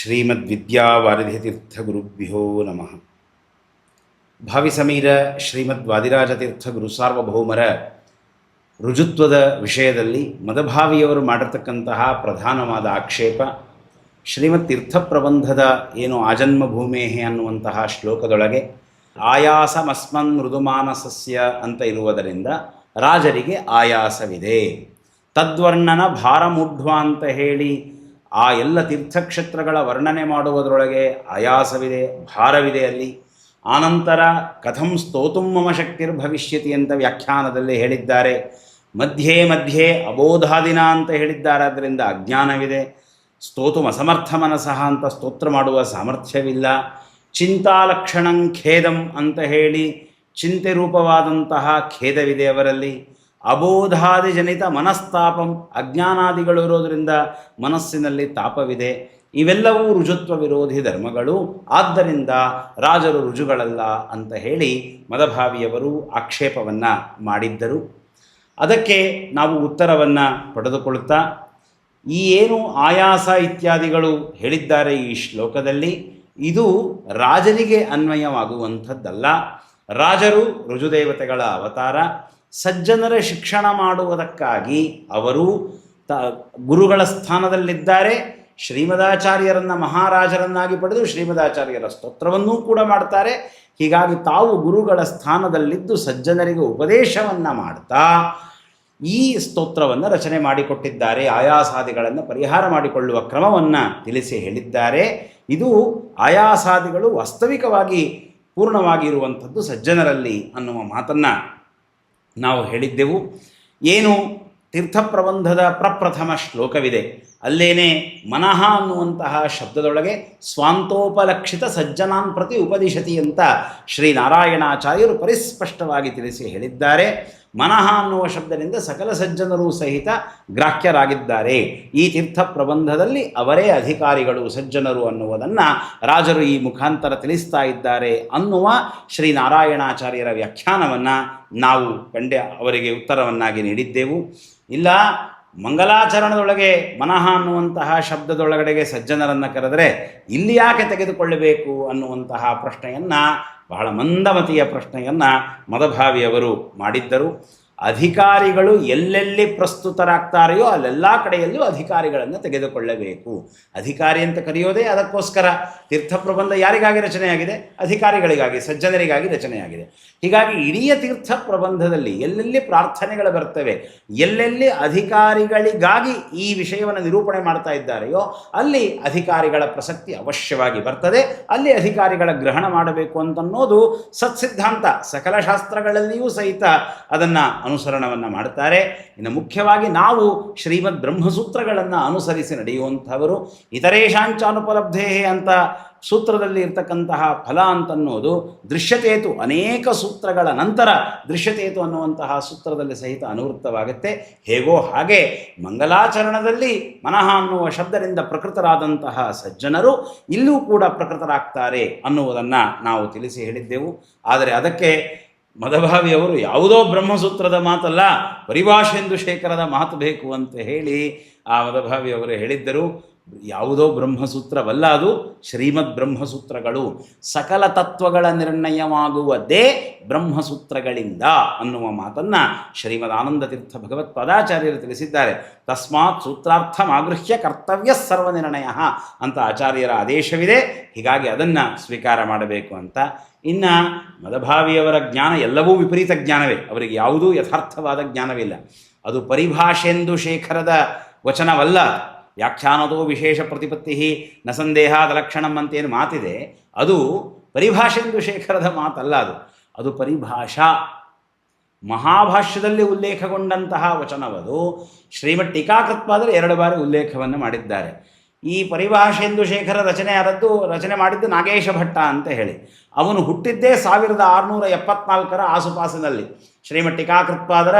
ಶ್ರೀಮದ್ವಿದ್ಯಾವಾರಿಧಿತೀರ್ಥಗುರುಭ್ಯೋ ನಮಃ. ಭಾವಿ ಸಮೀರ ಶ್ರೀಮದ್ ವಾದಿರಾಜತೀರ್ಥ ಗುರು ಸಾರ್ವಭೌಮರ ರುಜುತ್ವದ ವಿಷಯದಲ್ಲಿ ಮದಭಾವಿಯವರು ಮಾಡಿರ್ತಕ್ಕಂತಹ ಪ್ರಧಾನವಾದ ಆಕ್ಷೇಪ ಶ್ರೀಮದ್ ತೀರ್ಥ ಪ್ರಬಂಧದ ಏನು ಆಜನ್ಮ ಭೂಮೇಹೆ ಅನ್ನುವಂತಹ ಶ್ಲೋಕದೊಳಗೆ ಆಯಾಸಮಸ್ಮನ್ ಮೃದುಮಾನಸಸ್ಯ ಅಂತ ಇರುವುದರಿಂದ ರಾಜರಿಗೆ ಆಯಾಸವಿದೆ. ತದ್ವರ್ಣನ ಭಾರಮೂಢ್ವ ಅಂತ ಹೇಳಿ ಆ ಎಲ್ಲ ತೀರ್ಥಕ್ಷೇತ್ರಗಳ ವರ್ಣನೆ ಮಾಡುವುದರೊಳಗೆ ಆಯಾಸವಿದೆ, ಭಾರವಿದೆ ಅಲ್ಲಿ. ಆನಂತರ ಕಥಂ ಸ್ತೋತು ಮಮ ಶಕ್ತಿರ್ಭವಿಷ್ಯತಿ ಅಂತ ವ್ಯಾಖ್ಯಾನದಲ್ಲಿ ಹೇಳಿದ್ದಾರೆ. ಮಧ್ಯೆ ಮಧ್ಯೆ ಅಬೋಧಾದಿನ ಅಂತ ಹೇಳಿದ್ದಾರೆ, ಅದರಿಂದ ಅಜ್ಞಾನವಿದೆ. ಸ್ತೋತು ಅಸಮರ್ಥ ಮನಸಃ ಅಂತ ಸ್ತೋತ್ರ ಮಾಡುವ ಸಾಮರ್ಥ್ಯವಿಲ್ಲ. ಚಿಂತಾಲಕ್ಷಣಂ ಖೇದಂ ಅಂತ ಹೇಳಿ ಚಿಂತೆ ರೂಪವಾದಂತಹ ಖೇದವಿದೆ ಅವರಲ್ಲಿ. ಅಬೋಧಾದಿ ಜನಿತ ಮನಸ್ತಾಪಂ ಅಜ್ಞಾನಾದಿಗಳು ಇರೋದರಿಂದ ಮನಸ್ಸಿನಲ್ಲಿ ತಾಪವಿದೆ. ಇವೆಲ್ಲವೂ ರುಜುತ್ವ ವಿರೋಧಿ ಧರ್ಮಗಳು. ಆದ್ದರಿಂದ ರಾಜರು ರುಜುಗಳಲ್ಲ ಅಂತ ಹೇಳಿ ಮದಭಾವಿಯವರು ಆಕ್ಷೇಪವನ್ನು ಮಾಡಿದ್ದರು. ಅದಕ್ಕೆ ನಾವು ಉತ್ತರವನ್ನು ಪಡೆದುಕೊಳ್ಳುತ್ತಾ, ಈ ಏನು ಆಯಾಸ ಇತ್ಯಾದಿಗಳು ಹೇಳಿದ್ದಾರೆ ಈ ಶ್ಲೋಕದಲ್ಲಿ, ಇದು ರಾಜರಿಗೆ ಅನ್ವಯವಾಗುವಂಥದ್ದಲ್ಲ. ರಾಜರು ರುಜುದೇವತೆಗಳ ಅವತಾರ. ಸಜ್ಜನರ ಶಿಕ್ಷಣ ಮಾಡುವುದಕ್ಕಾಗಿ ಅವರು ತ ಗುರುಗಳ ಸ್ಥಾನದಲ್ಲಿದ್ದಾರೆ. ಶ್ರೀಮದಾಚಾರ್ಯರನ್ನು ಮಹಾರಾಜರನ್ನಾಗಿ ಪಡೆದು ಶ್ರೀಮದಾಚಾರ್ಯರ ಸ್ತೋತ್ರವನ್ನೂ ಕೂಡ ಮಾಡ್ತಾರೆ. ಹೀಗಾಗಿ ತಾವು ಗುರುಗಳ ಸ್ಥಾನದಲ್ಲಿದ್ದು ಸಜ್ಜನರಿಗೆ ಉಪದೇಶವನ್ನು ಮಾಡ್ತಾ ಈ ಸ್ತೋತ್ರವನ್ನು ರಚನೆ ಮಾಡಿಕೊಟ್ಟಿದ್ದಾರೆ. ಆಯಾಸಾದಿಗಳನ್ನು ಪರಿಹಾರ ಮಾಡಿಕೊಳ್ಳುವ ಕ್ರಮವನ್ನು ತಿಳಿಸಿ ಹೇಳಿದ್ದಾರೆ. ಇದು ಆಯಾಸಾದಿಗಳು ವಾಸ್ತವಿಕವಾಗಿ ಪೂರ್ಣವಾಗಿರುವಂಥದ್ದು ಸಜ್ಜನರಲ್ಲಿ ಅನ್ನುವ ಮಾತನ್ನು ನಾವು ಹೇಳಿದ್ದೆವು. ಏನು ತೀರ್ಥಪ್ರಬಂಧದ ಪ್ರಪ್ರಥಮ ಶ್ಲೋಕವಿದೆ. ಅಲ್ಲೇನೆ ಮನಃ ಅನ್ನುವಂತಹ ಶಬ್ದದೊಳಗೆ ಸ್ವಾಂತೋಪಲಕ್ಷಿತ ಸಜ್ಜನಾನ್ ಪ್ರತಿ ಉಪದಿಶತಿ ಅಂತ ಶ್ರೀನಾರಾಯಣಾಚಾರ್ಯರು ಪರಿಸ್ಪಷ್ಟವಾಗಿ ತಿಳಿಸಿ ಹೇಳಿದ್ದಾರೆ. ಮನಃ ಅನ್ನುವ ಶಬ್ದದಿಂದ ಸಕಲ ಸಜ್ಜನರೂ ಸಹಿತ ಗ್ರಾಹ್ಯರಾಗಿದ್ದಾರೆ. ಈ ತೀರ್ಥ ಪ್ರಬಂಧದಲ್ಲಿ ಅವರೇ ಅಧಿಕಾರಿಗಳು, ಸಜ್ಜನರು ಅನ್ನುವುದನ್ನು ರಾಜರು ಈ ಮುಖಾಂತರ ತಿಳಿಸ್ತಾ ಇದ್ದಾರೆ ಅನ್ನುವ ಶ್ರೀನಾರಾಯಣಾಚಾರ್ಯರ ವ್ಯಾಖ್ಯಾನವನ್ನು ನಾವು ಕಂಡೆ ಅವರಿಗೆ ಉತ್ತರವನ್ನಾಗಿ ನೀಡಿದ್ದೆವು. ಇಲ್ಲ, ಮಂಗಲಾಚರಣದೊಳಗೆ ಮನಃ ಅನ್ನುವಂತಹ ಶಬ್ದದೊಳಗಡೆಗೆ ಸಜ್ಜನರನ್ನು ಕರೆದರೆ ಇಲ್ಲಿ ಯಾಕೆ ತೆಗೆದುಕೊಳ್ಳಬೇಕು ಅನ್ನುವಂತಹ ಪ್ರಶ್ನೆಯನ್ನು ಬಹಳ ಮಂದಮತಿಯ ಪ್ರಶ್ನೆಯನ್ನು ಮದಭಾವಿಯವರು ಮಾಡಿದ್ದರು. ಅಧಿಕಾರಿಗಳು ಎಲ್ಲೆಲ್ಲಿ ಪ್ರಸ್ತುತರಾಗ್ತಾರೆಯೋ ಅಲ್ಲೆಲ್ಲ ಕಡೆಯಲ್ಲೂ ಅಧಿಕಾರಿಗಳನ್ನು ತೆಗೆದುಕೊಳ್ಳಬೇಕು. ಅಧಿಕಾರಿ ಅಂತ ಕರೆಯೋದೇ ಅದಕ್ಕೋಸ್ಕರ. ತೀರ್ಥ ಪ್ರಬಂಧ ಯಾರಿಗಾಗಿ ರಚನೆಯಾಗಿದೆ? ಅಧಿಕಾರಿಗಳಿಗಾಗಿ, ಸಜ್ಜನರಿಗಾಗಿ ರಚನೆಯಾಗಿದೆ. ಹೀಗಾಗಿ ಇಡೀ ತೀರ್ಥ ಪ್ರಬಂಧದಲ್ಲಿ ಎಲ್ಲೆಲ್ಲಿ ಪ್ರಾರ್ಥನೆಗಳು ಬರ್ತವೆ, ಎಲ್ಲೆಲ್ಲಿ ಅಧಿಕಾರಿಗಳಿಗಾಗಿ ಈ ವಿಷಯವನ್ನು ನಿರೂಪಣೆ ಮಾಡ್ತಾ ಇದ್ದಾರೆಯೋ, ಅಲ್ಲಿ ಅಧಿಕಾರಿಗಳ ಪ್ರಸಕ್ತಿ ಅವಶ್ಯವಾಗಿ ಬರ್ತದೆ. ಅಲ್ಲಿ ಅಧಿಕಾರಿಗಳ ಗ್ರಹಣ ಮಾಡಬೇಕು ಅಂತನ್ನೋದು ಸತ್ಸಿದ್ಧಾಂತ. ಸಕಲ ಶಾಸ್ತ್ರಗಳಲ್ಲಿಯೂ ಸಹಿತ ಅದನ್ನು ಅನುಸರಣವನ್ನು ಮಾಡ್ತಾರೆ. ಇನ್ನು ಮುಖ್ಯವಾಗಿ ನಾವು ಶ್ರೀಮದ್ ಬ್ರಹ್ಮಸೂತ್ರಗಳನ್ನು ಅನುಸರಿಸಿ ನಡೆಯುವಂಥವರು ಇತರೇಶಾಂಚ ಅನುಪಲಬ್ಧೇ ಅಂತ ಸೂತ್ರದಲ್ಲಿ ಇರ್ತಕ್ಕಂತಹ ಫಲ ಅಂತನ್ನೋದು ದೃಶ್ಯತೇತು ಅನೇಕ ಸೂತ್ರಗಳ ನಂತರ ದೃಶ್ಯತೇತು ಅನ್ನುವಂತಹ ಸೂತ್ರದಲ್ಲಿ ಸಹಿತ ಅನುವೃತ್ತವಾಗುತ್ತೆ. ಹೇಗೋ ಹಾಗೆ ಮಂಗಲಾಚರಣದಲ್ಲಿ ಮನಃ ಅನ್ನುವ ಶಬ್ದದಿಂದ ಪ್ರಕೃತರಾದಂತಹ ಸಜ್ಜನರು ಇಲ್ಲೂ ಕೂಡ ಪ್ರಕೃತರಾಗ್ತಾರೆ ಅನ್ನುವುದನ್ನು ನಾವು ತಿಳಿಸಿ ಹೇಳಿದ್ದೆವು. ಆದರೆ ಅದಕ್ಕೆ ಮದಭಾವಿಯವರು ಯಾವುದೋ ಬ್ರಹ್ಮಸೂತ್ರದ ಮಾತಲ್ಲ, ಪರಿಭಾಷೆಂದು ಶೇಖರದ ಮಾತು ಬೇಕು ಅಂತ ಹೇಳಿ ಆ ಮದಭಾವಿಯವರು ಹೇಳಿದ್ದರು. ಯಾವುದೋ ಬ್ರಹ್ಮಸೂತ್ರವಲ್ಲ ಅದು, ಶ್ರೀಮದ್ ಬ್ರಹ್ಮಸೂತ್ರಗಳು. ಸಕಲ ತತ್ವಗಳ ನಿರ್ಣಯವಾಗುವುದೇ ಬ್ರಹ್ಮಸೂತ್ರಗಳಿಂದ ಅನ್ನುವ ಮಾತನ್ನು ಶ್ರೀಮದ್ ಆನಂದತೀರ್ಥ ಭಗವತ್ ಪದಾಚಾರ್ಯರು ತಿಳಿಸಿದ್ದಾರೆ. ತಸ್ಮಾತ್ ಸೂತ್ರಾರ್ಥಮಾಗೃಹ್ಯ ಕರ್ತವ್ಯ ಸರ್ವನಿರ್ಣಯ ಅಂತ ಆಚಾರ್ಯರ ಆದೇಶವಿದೆ. ಹೀಗಾಗಿ ಅದನ್ನು ಸ್ವೀಕಾರ ಮಾಡಬೇಕು ಅಂತ ಇನ್ನು ಮದಭಾವಿಯವರ ಜ್ಞಾನ ಎಲ್ಲವೂ ವಿಪರೀತ ಜ್ಞಾನವೇ. ಅವರಿಗೆ ಯಾವುದೂ ಯಥಾರ್ಥವಾದ ಜ್ಞಾನವಿಲ್ಲ. ಅದು ಪರಿಭಾಷೆಂದು ಶೇಖರದ ವಚನವಲ್ಲ. ವ್ಯಾಖ್ಯಾನದೋ ವಿಶೇಷ ಪ್ರತಿಪತ್ತಿ ನ ಸಂದೇಹಾದ ಲಕ್ಷಣಂ ಅಂತೇನು ಮಾತಿದೆ. ಅದು ಪರಿಭಾಷೆಂದು ಶೇಖರದ ಮಾತಲ್ಲ ಅದು. ಅದು ಪರಿಭಾಷಾ. ಮಹಾಭಾಷ್ಯದಲ್ಲಿ ಉಲ್ಲೇಖಗೊಂಡಂತಹ ವಚನವದು. ಶ್ರೀಮಠ್ ಟೀಕಾಕೃತ್ವಾದರೆ ಎರಡು ಬಾರಿ ಉಲ್ಲೇಖವನ್ನು ಮಾಡಿದ್ದಾರೆ. ಈ ಪರಿಭಾಷೆಂದು ಶೇಖರ ರಚನೆ ಆದದ್ದು, ರಚನೆ ಮಾಡಿದ್ದು ನಾಗೇಶ ಭಟ್ಟ ಅಂತ ಹೇಳಿ. ಅವನು ಹುಟ್ಟಿದ್ದೇ ಸಾವಿರದ ಆರುನೂರ ಎಪ್ಪತ್ನಾಲ್ಕರ ಆಸುಪಾಸಿನಲ್ಲಿ. ಶ್ರೀಮಠಿಕಾಕೃತ್ಪಾದರ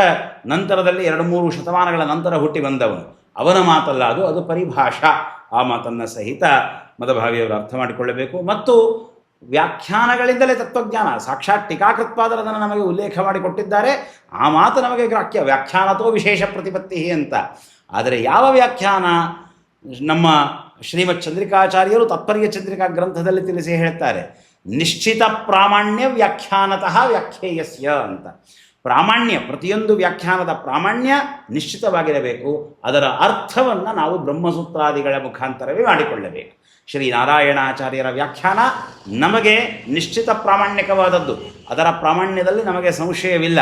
ನಂತರದಲ್ಲಿ ಎರಡು ಮೂರು ಶತಮಾನಗಳ ನಂತರ ಹುಟ್ಟಿ ಬಂದವನು. ಅವನ ಮಾತಲ್ಲ ಅದು ಅದು ಪರಿಭಾಷಾ. ಆ ಮಾತನ್ನು ಸಹಿತ ಮದಭಾವಿಯವರು ಅರ್ಥ ಮಾಡಿಕೊಳ್ಳಬೇಕು. ಮತ್ತು ವ್ಯಾಖ್ಯಾನಗಳಿಂದಲೇ ತತ್ವಜ್ಞಾನ. ಸಾಕ್ಷಾತ್ ಟೀಕಾಕೃತ್ಪಾದರು ಅದನ್ನು ನಮಗೆ ಉಲ್ಲೇಖ ಮಾಡಿಕೊಟ್ಟಿದ್ದಾರೆ. ಆ ಮಾತು ನಮಗೆ ಗ್ರಾಹ್ಯ. ವ್ಯಾಖ್ಯಾನತೋ ವಿಶೇಷ ಪ್ರತಿಪತ್ತಿ ಅಂತ. ಆದರೆ ಯಾವ ವ್ಯಾಖ್ಯಾನ? ನಮ್ಮ ಶ್ರೀಮತ್ ಚಂದ್ರಿಕಾಚಾರ್ಯರು ತಾತ್ಪರ್ಯ ಚಂದ್ರಿಕಾ ಗ್ರಂಥದಲ್ಲಿ ತಿಳಿಸಿ ಹೇಳ್ತಾರೆ, ನಿಶ್ಚಿತ ಪ್ರಾಮಾಣ್ಯ ವ್ಯಾಖ್ಯಾನತಃ ವ್ಯಾಖ್ಯೇಯಸ್ಯ ಅಂತ. ಪ್ರಾಮಾಣ್ಯ, ಪ್ರತಿಯೊಂದು ವ್ಯಾಖ್ಯಾನದ ಪ್ರಾಮಾಣ್ಯ ನಿಶ್ಚಿತವಾಗಿರಬೇಕು. ಅದರ ಅರ್ಥವನ್ನು ನಾವು ಬ್ರಹ್ಮಸೂತ್ರಾದಿಗಳ ಮುಖಾಂತರವೇ ಮಾಡಿಕೊಳ್ಳಬೇಕು. ಶ್ರೀ ನಾರಾಯಣಾಚಾರ್ಯರ ವ್ಯಾಖ್ಯಾನ ನಮಗೆ ನಿಶ್ಚಿತ ಪ್ರಾಮಾಣ್ಯಕವಾದದ್ದು. ಅದರ ಪ್ರಾಮಾಣ್ಯದಲ್ಲಿ ನಮಗೆ ಸಂಶಯವಿಲ್ಲ.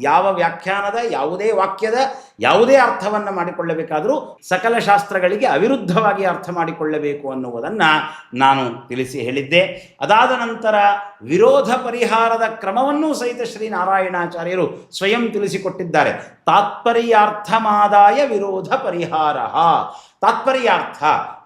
ಯಾವ ವ್ಯಾಖ್ಯಾನದ, ಯಾವುದೇ ವಾಕ್ಯದ, ಯಾವುದೇ ಅರ್ಥವನ್ನು ಮಾಡಿಕೊಳ್ಳಬೇಕಾದರೂ ಸಕಲ ಶಾಸ್ತ್ರಗಳಿಗೆ ಅವಿರುದ್ಧವಾಗಿ ಅರ್ಥ ಮಾಡಿಕೊಳ್ಳಬೇಕು ಅನ್ನುವುದನ್ನು ನಾನು ತಿಳಿಸಿ ಹೇಳಿದ್ದೆ. ಅದಾದ ನಂತರ ವಿರೋಧ ಪರಿಹಾರದ ಕ್ರಮವನ್ನೂ ಸಹಿತ ಶ್ರೀ ನಾರಾಯಣಾಚಾರ್ಯರು ಸ್ವಯಂ ತಿಳಿಸಿಕೊಟ್ಟಿದ್ದಾರೆ. ತಾತ್ಪರ್ಯಾರ್ಥಮಾದಾಯ ವಿರೋಧ ಪರಿಹಾರ. ತಾತ್ಪರ್ಯಾರ್ಥ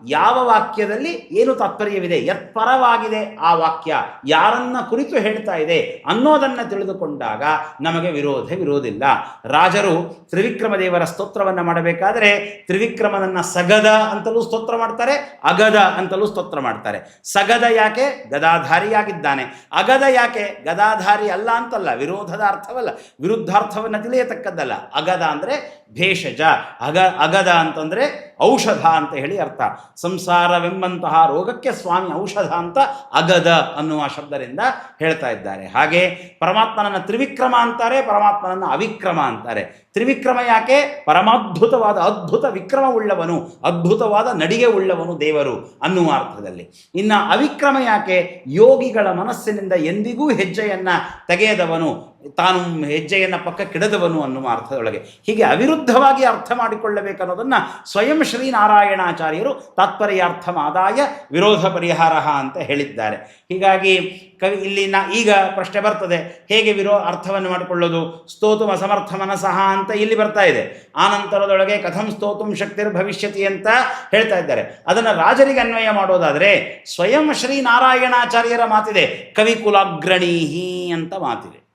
ಯಾವ ವಾಕ್ಯದಲ್ಲಿ ಏನು ತಾತ್ಪರ್ಯವಿದೆ ಯತ್ಪರವಾಗಿದೆ ಆ ವಾಕ್ಯ ಯಾರನ್ನ ಕುರಿತು ಹೇಳ್ತಾ ಇದೆ ಅನ್ನೋದನ್ನು ತಿಳಿದುಕೊಂಡಾಗ ನಮಗೆ ವಿರೋಧ ವಿರೋಧಿಲ್ಲ. ರಾಜರು ತ್ರಿವಿಕ್ರಮ ದೇವರ ಸ್ತೋತ್ರವನ್ನು ಮಾಡಬೇಕಾದರೆ ತ್ರಿವಿಕ್ರಮನನ್ನ ಸಗದ ಅಂತಲೂ ಸ್ತೋತ್ರ ಮಾಡ್ತಾರೆ, ಅಗದ ಅಂತಲೂ ಸ್ತೋತ್ರ ಮಾಡ್ತಾರೆ. ಸಗದ ಯಾಕೆ? ಗದಾಧಾರಿಯಾಗಿದ್ದಾನೆ. ಅಗದ ಯಾಕೆ? ಗದಾಧಾರಿ ಅಲ್ಲ ಅಂತಲ್ಲ, ವಿರೋಧದ ಅರ್ಥವಲ್ಲ. ವಿರುದ್ಧಾರ್ಥವನ್ನು ತಿಳಿಯತಕ್ಕದ್ದಲ್ಲ. ಅಗದ ಅಂದರೆ ಭೇಷಜ, ಅಗ, ಅಗದ ಅಂತಂದರೆ ಔಷಧ ಅಂತ ಹೇಳಿ ಅರ್ಥ. ಸಂಸಾರವೆಂಬಂತಹ ರೋಗಕ್ಕೆ ಸ್ವಾಮಿ ಔಷಧ ಅಂತ ಅಗದ ಅನ್ನುವ ಶಬ್ದರಿಂದ ಹೇಳ್ತಾ ಇದ್ದಾರೆ. ಹಾಗೆ ಪರಮಾತ್ಮನನ್ನು ತ್ರಿವಿಕ್ರಮ ಅಂತಾರೆ, ಪರಮಾತ್ಮನನ್ನು ಅವಿಕ್ರಮ ಅಂತಾರೆ. ತ್ರಿವಿಕ್ರಮ ಯಾಕೆ? ಪರಮಾದ್ಭುತವಾದ ಅದ್ಭುತ ವಿಕ್ರಮ ಉಳ್ಳವನು, ಅದ್ಭುತವಾದ ನಡಿಗೆ ಉಳ್ಳವನು ದೇವರು ಅನ್ನುವ ಅರ್ಥದಲ್ಲಿ. ಇನ್ನು ಅವಿಕ್ರಮ ಯಾಕೆ? ಯೋಗಿಗಳ ಮನಸ್ಸಿನಿಂದ ಎಂದಿಗೂ ಹೆಜ್ಜೆಯನ್ನು ತೆಗೆಯದವನು ತಾನು ಹೆಜ್ಜೆಯನ್ನು ಪಕ್ಕಕ್ಕಿಡದವನು ಅನ್ನುವ ಅರ್ಥದೊಳಗೆ ಹೀಗೆ ಅವಿರುದ್ಧವಾಗಿ ಅರ್ಥ ಮಾಡಿಕೊಳ್ಳಬೇಕನ್ನೋದನ್ನು ಸ್ವಯಂ ಶ್ರೀನಾರಾಯಣಾಚಾರ್ಯರು ತಾತ್ಪರ್ಯಾರ್ಥಮಾದಾಯ ವಿರೋಧ ಪರಿಹಾರ ಅಂತ ಹೇಳಿದ್ದಾರೆ. ಹೀಗಾಗಿ ಕವಿ ಇಲ್ಲಿ ಈಗ ಪ್ರಶ್ನೆ ಬರ್ತದೆ, ಹೇಗೆ ವಿರೋ ಅರ್ಥವನ್ನು ಮಾಡಿಕೊಳ್ಳೋದು? ಸ್ತೋತು ಅಸಮರ್ಥ ಮನಸಃ ಅಂತ ಇಲ್ಲಿ ಬರ್ತಾ ಇದೆ. ಆ ನಂತರದೊಳಗೆ ಕಥಂ ಸ್ತೋತುಂ ಶಕ್ತಿರ್ ಭವಿಷ್ಯತಿ ಅಂತ ಹೇಳ್ತಾ ಇದ್ದಾರೆ. ಅದನ್ನು ರಾಜರಿಗೆ ಅನ್ವಯ ಮಾಡೋದಾದರೆ ಸ್ವಯಂ ಶ್ರೀನಾರಾಯಣಾಚಾರ್ಯರ ಮಾತಿದೆ, ಕವಿಕುಲಾಗ್ರಣೀಹಿ ಅಂತ ಮಾತಿದೆ.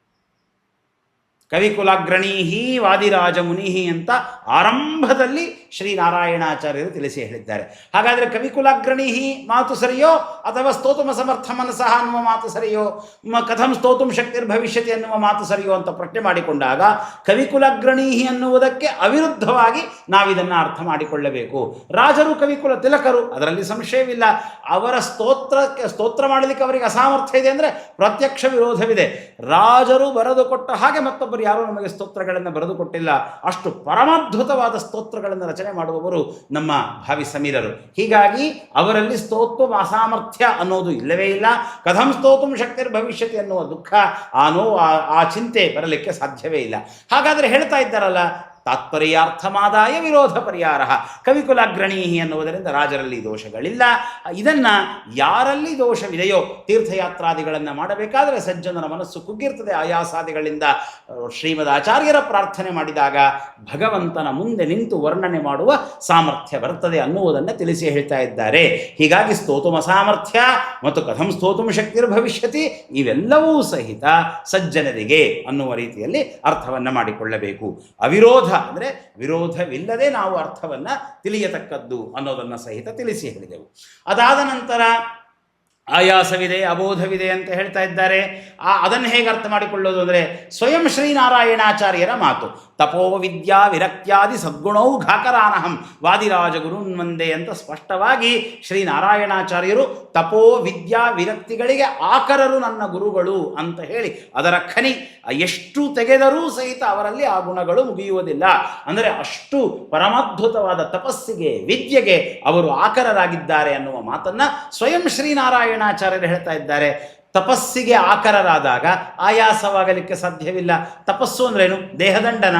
ಕವಿಕುಲಾಗ್ರಣೀಹಿ ವಾದಿರಾಜ ಮುನಿಹಿ ಅಂತ ಆರಂಭದಲ್ಲಿ ಶ್ರೀನಾರಾಯಣಾಚಾರ್ಯರು ತಿಳಿಸಿ ಹೇಳಿದ್ದಾರೆ. ಹಾಗಾದರೆ ಕವಿಕುಲಾಗ್ರಣೀಹಿ ಮಾತು ಸರಿಯೋ ಅಥವಾ ಸ್ತೋತುಮ ಸಮರ್ಥ ಮನಸಃ ಅನ್ನುವ ಮಾತು ಸರಿಯೋ ಕಥಂ ಸ್ತೋತುಂ ಶಕ್ತಿರ್ ಭವಿಷ್ಯತಿ ಅನ್ನುವ ಮಾತು ಸರಿಯೋ ಅಂತ ಪ್ರಶ್ನೆ ಮಾಡಿಕೊಂಡಾಗ ಕವಿಕುಲಗ್ರಣೀಹಿ ಅನ್ನುವುದಕ್ಕೆ ಅವಿರುದ್ಧವಾಗಿ ನಾವಿದನ್ನು ಅರ್ಥ ಮಾಡಿಕೊಳ್ಳಬೇಕು. ರಾಜರು, ಕವಿಕುಲ ತಿಲಕರು, ಅದರಲ್ಲಿ ಸಂಶಯವಿಲ್ಲ. ಅವರ ಸ್ತೋತ್ರಕ್ಕೆ, ಸ್ತೋತ್ರ ಮಾಡಲಿಕ್ಕೆ ಅವರಿಗೆ ಅಸಾಮರ್ಥ್ಯ ಇದೆ ಅಂದರೆ ಪ್ರತ್ಯಕ್ಷ ವಿರೋಧವಿದೆ. ರಾಜರು ಬರೆದು ಕೊಟ್ಟ ಹಾಗೆ ಮತ್ತೊಬ್ಬರು ಯಾರೂ ನಮಗೆ ಸ್ತೋತ್ರಗಳನ್ನು ಬರೆದು ಕೊಟ್ಟಿಲ್ಲ ಅಷ್ಟು ಪರಮಾದ್ಭುತವಾದ ಸ್ತೋತ್ರಗಳನ್ನು ರಚನೆ ಮಾಡುವವರು ನಮ್ಮ ಭಾವಿ ಸಮೀರರು. ಹೀಗಾಗಿ ಅವರಲ್ಲಿ ಸ್ತೋತ್ವ ಅಸಾಮರ್ಥ್ಯ ಅನ್ನೋದು ಇಲ್ಲವೇ ಇಲ್ಲ. ಕಥಂ ಸ್ತೋತುಂ ಶಕ್ತಿರ್ ಭವಿಷ್ಯತಿ ಅನ್ನುವ ದುಃಖ ಆ ನೋವು ಆ ಚಿಂತೆ ಬರಲಿಕ್ಕೆ ಸಾಧ್ಯವೇ ಇಲ್ಲ. ಹಾಗಾದರೆ ಹೇಳ್ತಾ ಇದ್ದಾರಲ್ಲ ತಾತ್ಪರ್ಯಾರ್ಥಮಾದಾಯ ವಿರೋಧ ಪರಿಹಾರ. ಕವಿಕುಲಾಗ್ರಣೀಹಿ ಅನ್ನುವುದರಿಂದ ರಾಜರಲ್ಲಿ ದೋಷಗಳಿಲ್ಲ. ಇದನ್ನ ಯಾರಲ್ಲಿ ದೋಷವಿದೆಯೋ ತೀರ್ಥಯಾತ್ರಾದಿಗಳನ್ನು ಮಾಡಬೇಕಾದರೆ ಸಜ್ಜನರ ಮನಸ್ಸು ಕುಗ್ಗಿರ್ತದೆ. ಆಯಾಸಾದಿಗಳಿಂದ ಶ್ರೀಮದ್ ಆಚಾರ್ಯರ ಪ್ರಾರ್ಥನೆ ಮಾಡಿದಾಗ ಭಗವಂತನ ಮುಂದೆ ನಿಂತು ವರ್ಣನೆ ಮಾಡುವ ಸಾಮರ್ಥ್ಯ ಬರ್ತದೆ ಅನ್ನುವುದನ್ನು ತಿಳಿಸಿ ಹೇಳ್ತಾ ಇದ್ದಾರೆ. ಹೀಗಾಗಿ ಸ್ತೋತುಮ ಸಾಮರ್ಥ್ಯ ಮತ್ತು ಕಥಂ ಸ್ತೋತುಮ ಶಕ್ತಿರ್ ಭವಿಷ್ಯತಿ ಇವೆಲ್ಲವೂ ಸಹಿತ ಸಜ್ಜನರಿಗೆ ಅನ್ನುವ ರೀತಿಯಲ್ಲಿ ಅರ್ಥವನ್ನು ಮಾಡಿಕೊಳ್ಳಬೇಕು. ಅವಿರೋಧ ಅಂದರೆ ವಿರೋಧವಿಲ್ಲದೆ ನಾವು ಅರ್ಥವನ್ನು ತಿಳಿಯತಕ್ಕದ್ದು ಅನ್ನೋದನ್ನು ಸಹಿತ ತಿಳಿಸಿ ಹೇಳಿದೆವು. ಅದಾದ ನಂತರ ಆಯಾಸವಿದೆ, ಅಬೋಧವಿದೆ ಅಂತ ಹೇಳ್ತಾ ಇದ್ದಾರೆ. ಆ, ಅದನ್ನು ಹೇಗೆ ಅರ್ಥ ಮಾಡಿಕೊಳ್ಳೋದು ಅಂದರೆ ಸ್ವಯಂ ಶ್ರೀನಾರಾಯಣಾಚಾರ್ಯರ ಮಾತು. ತಪೋ ವಿದ್ಯಾ ವಿರಕ್ತ್ಯಾದಿ ಸದ್ಗುಣೌ ಘಾಕರಾನಹಂ ವಾದಿರಾಜ ಗುರುನ್ವಂದೆ ಅಂತ ಸ್ಪಷ್ಟವಾಗಿ ಶ್ರೀನಾರಾಯಣಾಚಾರ್ಯರು ತಪೋ ವಿದ್ಯಾ ವಿರಕ್ತಿಗಳಿಗೆ ಆಕರರು ನನ್ನ ಗುರುಗಳು ಅಂತ ಹೇಳಿ ಅದರ ಖನಿ ಎಷ್ಟು ತೆಗೆದರೂ ಸಹಿತ ಅವರಲ್ಲಿ ಆ ಗುಣಗಳು ಮುಗಿಯುವುದಿಲ್ಲ. ಅಂದರೆ ಅಷ್ಟು ಪರಮದ್ಭುತವಾದ ತಪಸ್ಸಿಗೆ, ವಿದ್ಯೆಗೆ ಅವರು ಆಕರರಾಗಿದ್ದಾರೆ ಅನ್ನುವ ಮಾತನ್ನ ಸ್ವಯಂ ಶ್ರೀನಾರಾಯಣಾಚಾರ್ಯರು ಹೇಳ್ತಾ ಇದ್ದಾರೆ, ತಪಸ್ಸಿಗೆ ಆಕರರಾದಾಗ ಆಯಾಸವಾಗಲಿಕ್ಕೆ ಸಾಧ್ಯವಿಲ್ಲ. ತಪಸ್ಸು ಅಂದ್ರೇನು? ದೇಹದಂಡನ.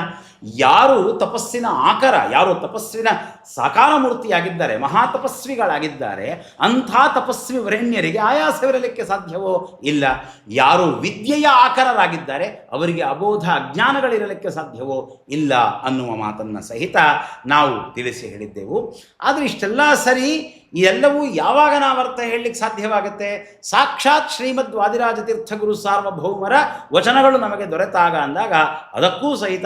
ಯಾರು ತಪಸ್ಸಿನ ಆಕರ, ಯಾರು ತಪಸ್ಸಿನ ಸಾಕಾರ ಮೂರ್ತಿಯಾಗಿದ್ದಾರೆ ಮಹಾತಪಸ್ವಿಗಳಾಗಿದ್ದಾರೆ, ಅಂಥ ತಪಸ್ವಿ ವರೆಣ್ಯರಿಗೆ ಆಯಾಸವಿರಲಿಕ್ಕೆ ಸಾಧ್ಯವೋ ಇಲ್ಲ. ಯಾರು ವಿದ್ಯೆಯ ಆಕರರಾಗಿದ್ದಾರೆ, ಅವರಿಗೆ ಅಬೋಧ ಅಜ್ಞಾನಗಳಿರಲಿಕ್ಕೆ ಸಾಧ್ಯವೋ ಇಲ್ಲ ಅನ್ನುವ ಮಾತನ್ನು ಸಹಿತ ನಾವು ತಿಳಿಸಿ ಹೇಳಿದ್ದೆವು. ಆದರೆ ಇಷ್ಟೆಲ್ಲ ಸರಿ ಈ ಎಲ್ಲವೂ ಯಾವಾಗ ನಾವು ಅರ್ಥ ಹೇಳಲಿಕ್ಕೆ ಸಾಧ್ಯವಾಗುತ್ತೆ? ಸಾಕ್ಷಾತ್ ಶ್ರೀಮದ್ ವಾದಿರಾಜ ತೀರ್ಥ ಗುರು ಸಾರ್ವಭೌಮರ ವಚನಗಳು ನಮಗೆ ದೊರೆತಾಗ ಅಂದಾಗ ಅದಕ್ಕೂ ಸಹಿತ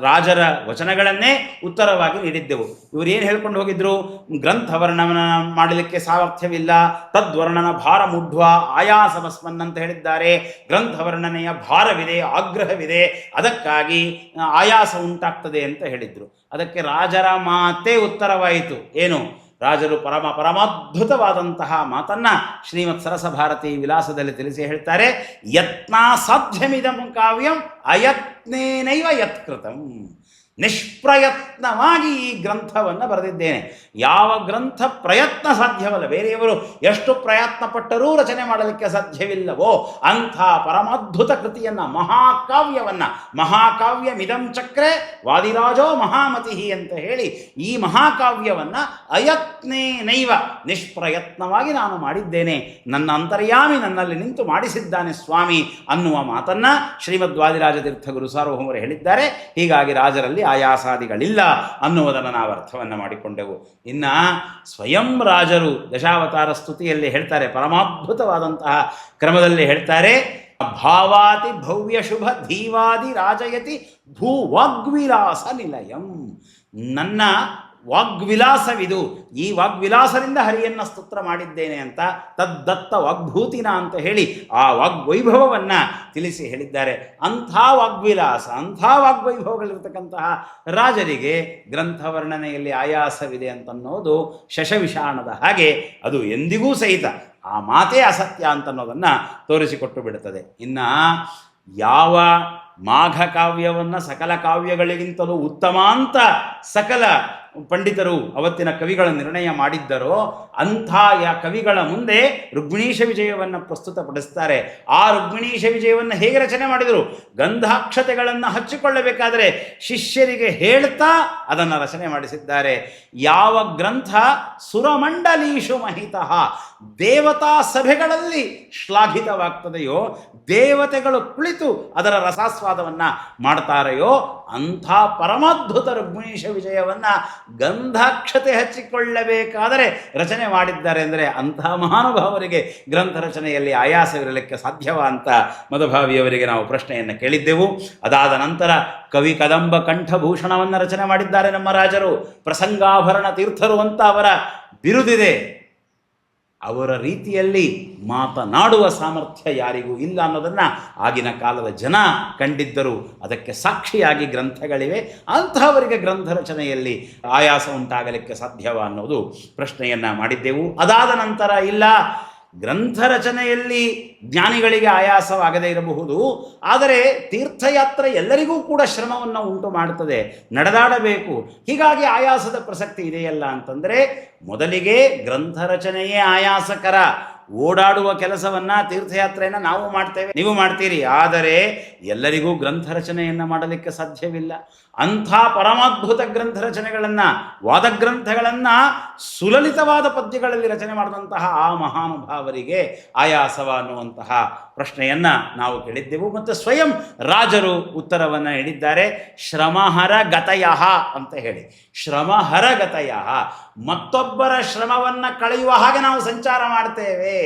ರಾಜರ ವಚನಗಳನ್ನೇ ಉತ್ತರವಾಗಿ ನೀಡಿದ್ದೆವು. ಇವರು ಏನು ಹೇಳ್ಕೊಂಡು ಹೋಗಿದ್ರು? ಗ್ರಂಥ ವರ್ಣನ ಮಾಡಲಿಕ್ಕೆ ಸಾಮರ್ಥ್ಯವಿಲ್ಲ, ತದ್ವರ್ಣನ ಭಾರ ಮುಢ್ವ ಆಯಾಸಮಸ್ಮನ್ ಅಂತ ಹೇಳಿದ್ದಾರೆ. ಗ್ರಂಥ ವರ್ಣನೆಯ ಭಾರವಿದೆ, ಆಗ್ರಹವಿದೆ. ಅದಕ್ಕಾಗಿ ಆಯಾಸ ಉಂಟಾಗ್ತದೆ ಅಂತ ಹೇಳಿದ್ರು. ಅದಕ್ಕೆ ರಾಜರ ಮಾತೇ ಉತ್ತರವಾಯಿತು. ಏನು? ರಾಜರು ಪರಮ ಪರಮಾದ್ಭುತವಾದಂತಹ ಮಾತನ್ನ ಶ್ರೀಮತ್ ಸರಸ ಭಾರತಿ ವಿಲಾಸದಲ್ಲಿ ತಿಳಿಸಿ ಹೇಳ್ತಾರೆ ಯತ್ನಾ ಸಾಧ್ಯಮಿದಂ ಕಾವ್ಯಂ ಅಯತ್ನೇನೈವ ಯತ್ಕೃತಂ. ನಿಷ್ಪ್ರಯತ್ನವಾಗಿ ಈ ಗ್ರಂಥವನ್ನು ಬರೆದಿದ್ದೇನೆ. ಯಾವ ಗ್ರಂಥ ಪ್ರಯತ್ನ ಸಾಧ್ಯವಲ್ಲ? ಬೇರೆಯವರು ಎಷ್ಟು ಪ್ರಯತ್ನ ಪಟ್ಟರೂ ರಚನೆ ಮಾಡಲಿಕ್ಕೆ ಸಾಧ್ಯವಿಲ್ಲವೋ, ಅಂಥ ಪರಮಾದ್ಭುತ ಕೃತಿಯನ್ನು, ಮಹಾಕಾವ್ಯವನ್ನು, ಮಹಾಕಾವ್ಯ ಮಿದಂ ಚಕ್ರೆ ವಾದಿರಾಜೋ ಮಹಾಮತಿ ಅಂತ ಹೇಳಿ ಈ ಮಹಾಕಾವ್ಯವನ್ನು ಅಯತ್ನೇನೈವ ನಿಷ್ಪ್ರಯತ್ನವಾಗಿ ನಾನು ಮಾಡಿದ್ದೇನೆ. ನನ್ನ ಅಂತರ್ಯಾಮಿ ನನ್ನಲ್ಲಿ ನಿಂತು ಮಾಡಿಸಿದ್ದಾನೆ ಸ್ವಾಮಿ ಅನ್ನುವ ಮಾತನ್ನು ಶ್ರೀಮದ್ ವಾದಿರಾಜ ತೀರ್ಥ ಗುರು ಸಾರ್ವಭೌಮರು ಹೇಳಿದ್ದಾರೆ. ಹೀಗಾಗಿ ರಾಜರಲ್ಲಿ ಆಯಾಸಾದಿಗಳಿಲ್ಲ ಅನ್ನುವುದನ್ನು ನಾವು ಅರ್ಥವನ್ನು ಮಾಡಿಕೊಂಡೆವು. ಇನ್ನು ಸ್ವಯಂ ರಾಜರು ದಶಾವತಾರ ಸ್ತುತಿಯಲ್ಲಿ ಹೇಳ್ತಾರೆ, ಪರಮಾದ್ಭುತವಾದಂತಹ ಕ್ರಮದಲ್ಲಿ ಹೇಳ್ತಾರೆ ಭಾವಾತಿ ಭವ್ಯ ಶುಭ ಧೀವಾದಿ ರಾಜಯತಿ ಭೂವಾಗ್ವಿರಾಸ ನಿಲಯಂ. ನನ್ನ ವಾಗ್ವಿಲಾಸವಿದು. ಈ ವಾಗ್ವಿಲಾಸದಿಂದ ಹರಿಯನ್ನ ಸ್ತುತ್ರ ಮಾಡಿದ್ದೇನೆ ಅಂತ ತದ್ದತ್ತ ವಾಗ್ಭೂತಿನ ಅಂತ ಹೇಳಿ ಆ ವಾಗ್ವೈಭವವನ್ನು ತಿಳಿಸಿ ಹೇಳಿದ್ದಾರೆ. ಅಂಥ ವಾಗ್ವಿಲಾಸ, ಅಂಥ ವಾಗ್ವೈಭವಗಳಿರ್ತಕ್ಕಂತಹ ರಾಜರಿಗೆ ಗ್ರಂಥ ವರ್ಣನೆಯಲ್ಲಿ ಆಯಾಸವಿದೆ ಅಂತನ್ನೋದು ಶಶವಿಷಾಣದ ಹಾಗೆ ಅದು ಎಂದಿಗೂ ಸಹಿತ ಆ ಮಾತೇ ಅಸತ್ಯ ಅಂತನ್ನೋದನ್ನು ತೋರಿಸಿಕೊಟ್ಟು ಬಿಡುತ್ತದೆ. ಇನ್ನು ಯಾವ ಮಾಘ ಕಾವ್ಯವನ್ನು ಸಕಲ ಕಾವ್ಯಗಳಿಗಿಂತಲೂ ಉತ್ತಮಾಂತ ಸಕಲ ಪಂಡಿತರು ಅವತ್ತಿನ ಕವಿಗಳ ನಿರ್ಣಯ ಮಾಡಿದ್ದರೋ ಅಂಥ ಯಾ ಕವಿಗಳ ಮುಂದೆ ರುಗ್ಮಿಣೀಶ ವಿಜಯವನ್ನು ಪ್ರಸ್ತುತಪಡಿಸ್ತಾರೆ. ಆ ರುಗ್ಮಿಣೀಶ ವಿಜಯವನ್ನು ಹೇಗೆ ರಚನೆ ಮಾಡಿದರು? ಗಂಧಾಕ್ಷತೆಗಳನ್ನು ಹಚ್ಚಿಕೊಳ್ಳಬೇಕಾದರೆ ಶಿಷ್ಯರಿಗೆ ಹೇಳ್ತಾ ಅದನ್ನು ರಚನೆ ಮಾಡಿಸಿದ್ದಾರೆ. ಯಾವ ಗ್ರಂಥ ಸುರಮಂಡಲೀಶು ಮಹಿತಃ ದೇವತಾ ಸಭೆಗಳಲ್ಲಿ ಶ್ಲಾಘಿತವಾಗ್ತದೆಯೋ, ದೇವತೆಗಳು ಕುಳಿತು ಅದರ ರಸಾಸ್ವಾದವನ್ನು ಮಾಡ್ತಾರೆಯೋ ಅಂಥ ಪರಮದ್ಭುತ ರುಗ್ಮಿಣೀಶ ವಿಜಯವನ್ನು ಗಂಧಾಕ್ಷತೆ ಹಚ್ಚಿಕೊಳ್ಳಬೇಕಾದರೆ ರಚನೆ ಮಾಡಿದ್ದಾರೆ ಅಂದರೆ ಅಂಥ ಮಹಾನುಭಾವರಿಗೆ ಗ್ರಂಥ ರಚನೆಯಲ್ಲಿ ಆಯಾಸವಿರಲಿಕ್ಕೆ ಸಾಧ್ಯವ ಅಂತ ಮಧುಭಾವಿಯವರಿಗೆ ನಾವು ಪ್ರಶ್ನೆಯನ್ನು ಕೇಳಿದ್ದೆವು. ಅದಾದ ನಂತರ ಕವಿ ಕದಂಬ ಕಂಠಭೂಷಣವನ್ನು ರಚನೆ ಮಾಡಿದ್ದಾರೆ ನಮ್ಮ ರಾಜರು. ಪ್ರಸಂಗಾಭರಣ ತೀರ್ಥರು ಅಂತ ಅವರ ಬಿರುದಿದೆ. ಅವರ ರೀತಿಯಲ್ಲಿ ಮಾತನಾಡುವ ಸಾಮರ್ಥ್ಯ ಯಾರಿಗೂ ಇಲ್ಲ ಅನ್ನೋದನ್ನು ಆಗಿನ ಕಾಲದ ಜನ ಕಂಡಿದ್ದರು. ಅದಕ್ಕೆ ಸಾಕ್ಷಿಯಾಗಿ ಗ್ರಂಥಗಳಿವೆ. ಅಂಥವರಿಗೆ ಗ್ರಂಥ ರಚನೆಯಲ್ಲಿ ಆಯಾಸ ಉಂಟಾಗಲಿಕ್ಕೆ ಸಾಧ್ಯವ ಅನ್ನೋದು ಪ್ರಶ್ನೆಯನ್ನು ಮಾಡಿದ್ದೆವು. ಅದಾದ ನಂತರ ಇಲ್ಲ. ಗ್ರಂಥ ರಚನೆಯಲ್ಲಿ ಜ್ಞಾನಿಗಳಿಗೆ ಆಯಾಸವಾಗದೇ ಇರಬಹುದು. ಆದರೆ ತೀರ್ಥಯಾತ್ರೆ ಎಲ್ಲರಿಗೂ ಕೂಡ ಶ್ರಮವನ್ನು ಉಂಟು ಮಾಡುತ್ತದೆ. ನಡೆದಾಡಬೇಕು. ಹೀಗಾಗಿ ಆಯಾಸದ ಪ್ರಸಕ್ತಿ ಇದೆಯಲ್ಲ ಅಂತಂದರೆ, ಮೊದಲಿಗೆ ಗ್ರಂಥ ರಚನೆಯೇ ಆಯಾಸಕರ ಓಡಾಡುವ ಕೆಲಸವನ್ನು ತೀರ್ಥಯಾತ್ರೆಯನ್ನು ನಾವು ಮಾಡ್ತೇವೆ. ನೀವು ಮಾಡ್ತೀರಿ. ಆದರೆ ಎಲ್ಲರಿಗೂ ಗ್ರಂಥ ರಚನೆಯನ್ನು ಮಾಡಲಿಕ್ಕೆ ಸಾಧ್ಯವಿಲ್ಲ. ಅಂಥ ಪರಮಾದ್ಭುತ ಗ್ರಂಥ ರಚನೆಗಳನ್ನು, ವಾದಗ್ರಂಥಗಳನ್ನು ಸುಲಲಿತವಾದ ಪದ್ಯಗಳಲ್ಲಿ ರಚನೆ ಮಾಡಿದಂತಹ ಆ ಮಹಾನುಭಾವರಿಗೆ ಆಯಾಸವ ಅನ್ನುವಂತಹ ಪ್ರಶ್ನೆಯನ್ನು ನಾವು ಕೇಳಿದ್ದೆವು ಮತ್ತು ಸ್ವಯಂ ರಾಜರು ಉತ್ತರವನ್ನು ಹೇಳಿದ್ದಾರೆ. ಶ್ರಮಹರ ಗತಯ ಅಂತ ಹೇಳಿ. ಶ್ರಮಹರ ಗತಯ ಮತ್ತೊಬ್ಬರ ಶ್ರಮವನ್ನು ಕಳೆಯುವ ಹಾಗೆ ನಾವು ಸಂಚಾರ ಮಾಡ್ತೇವೆ.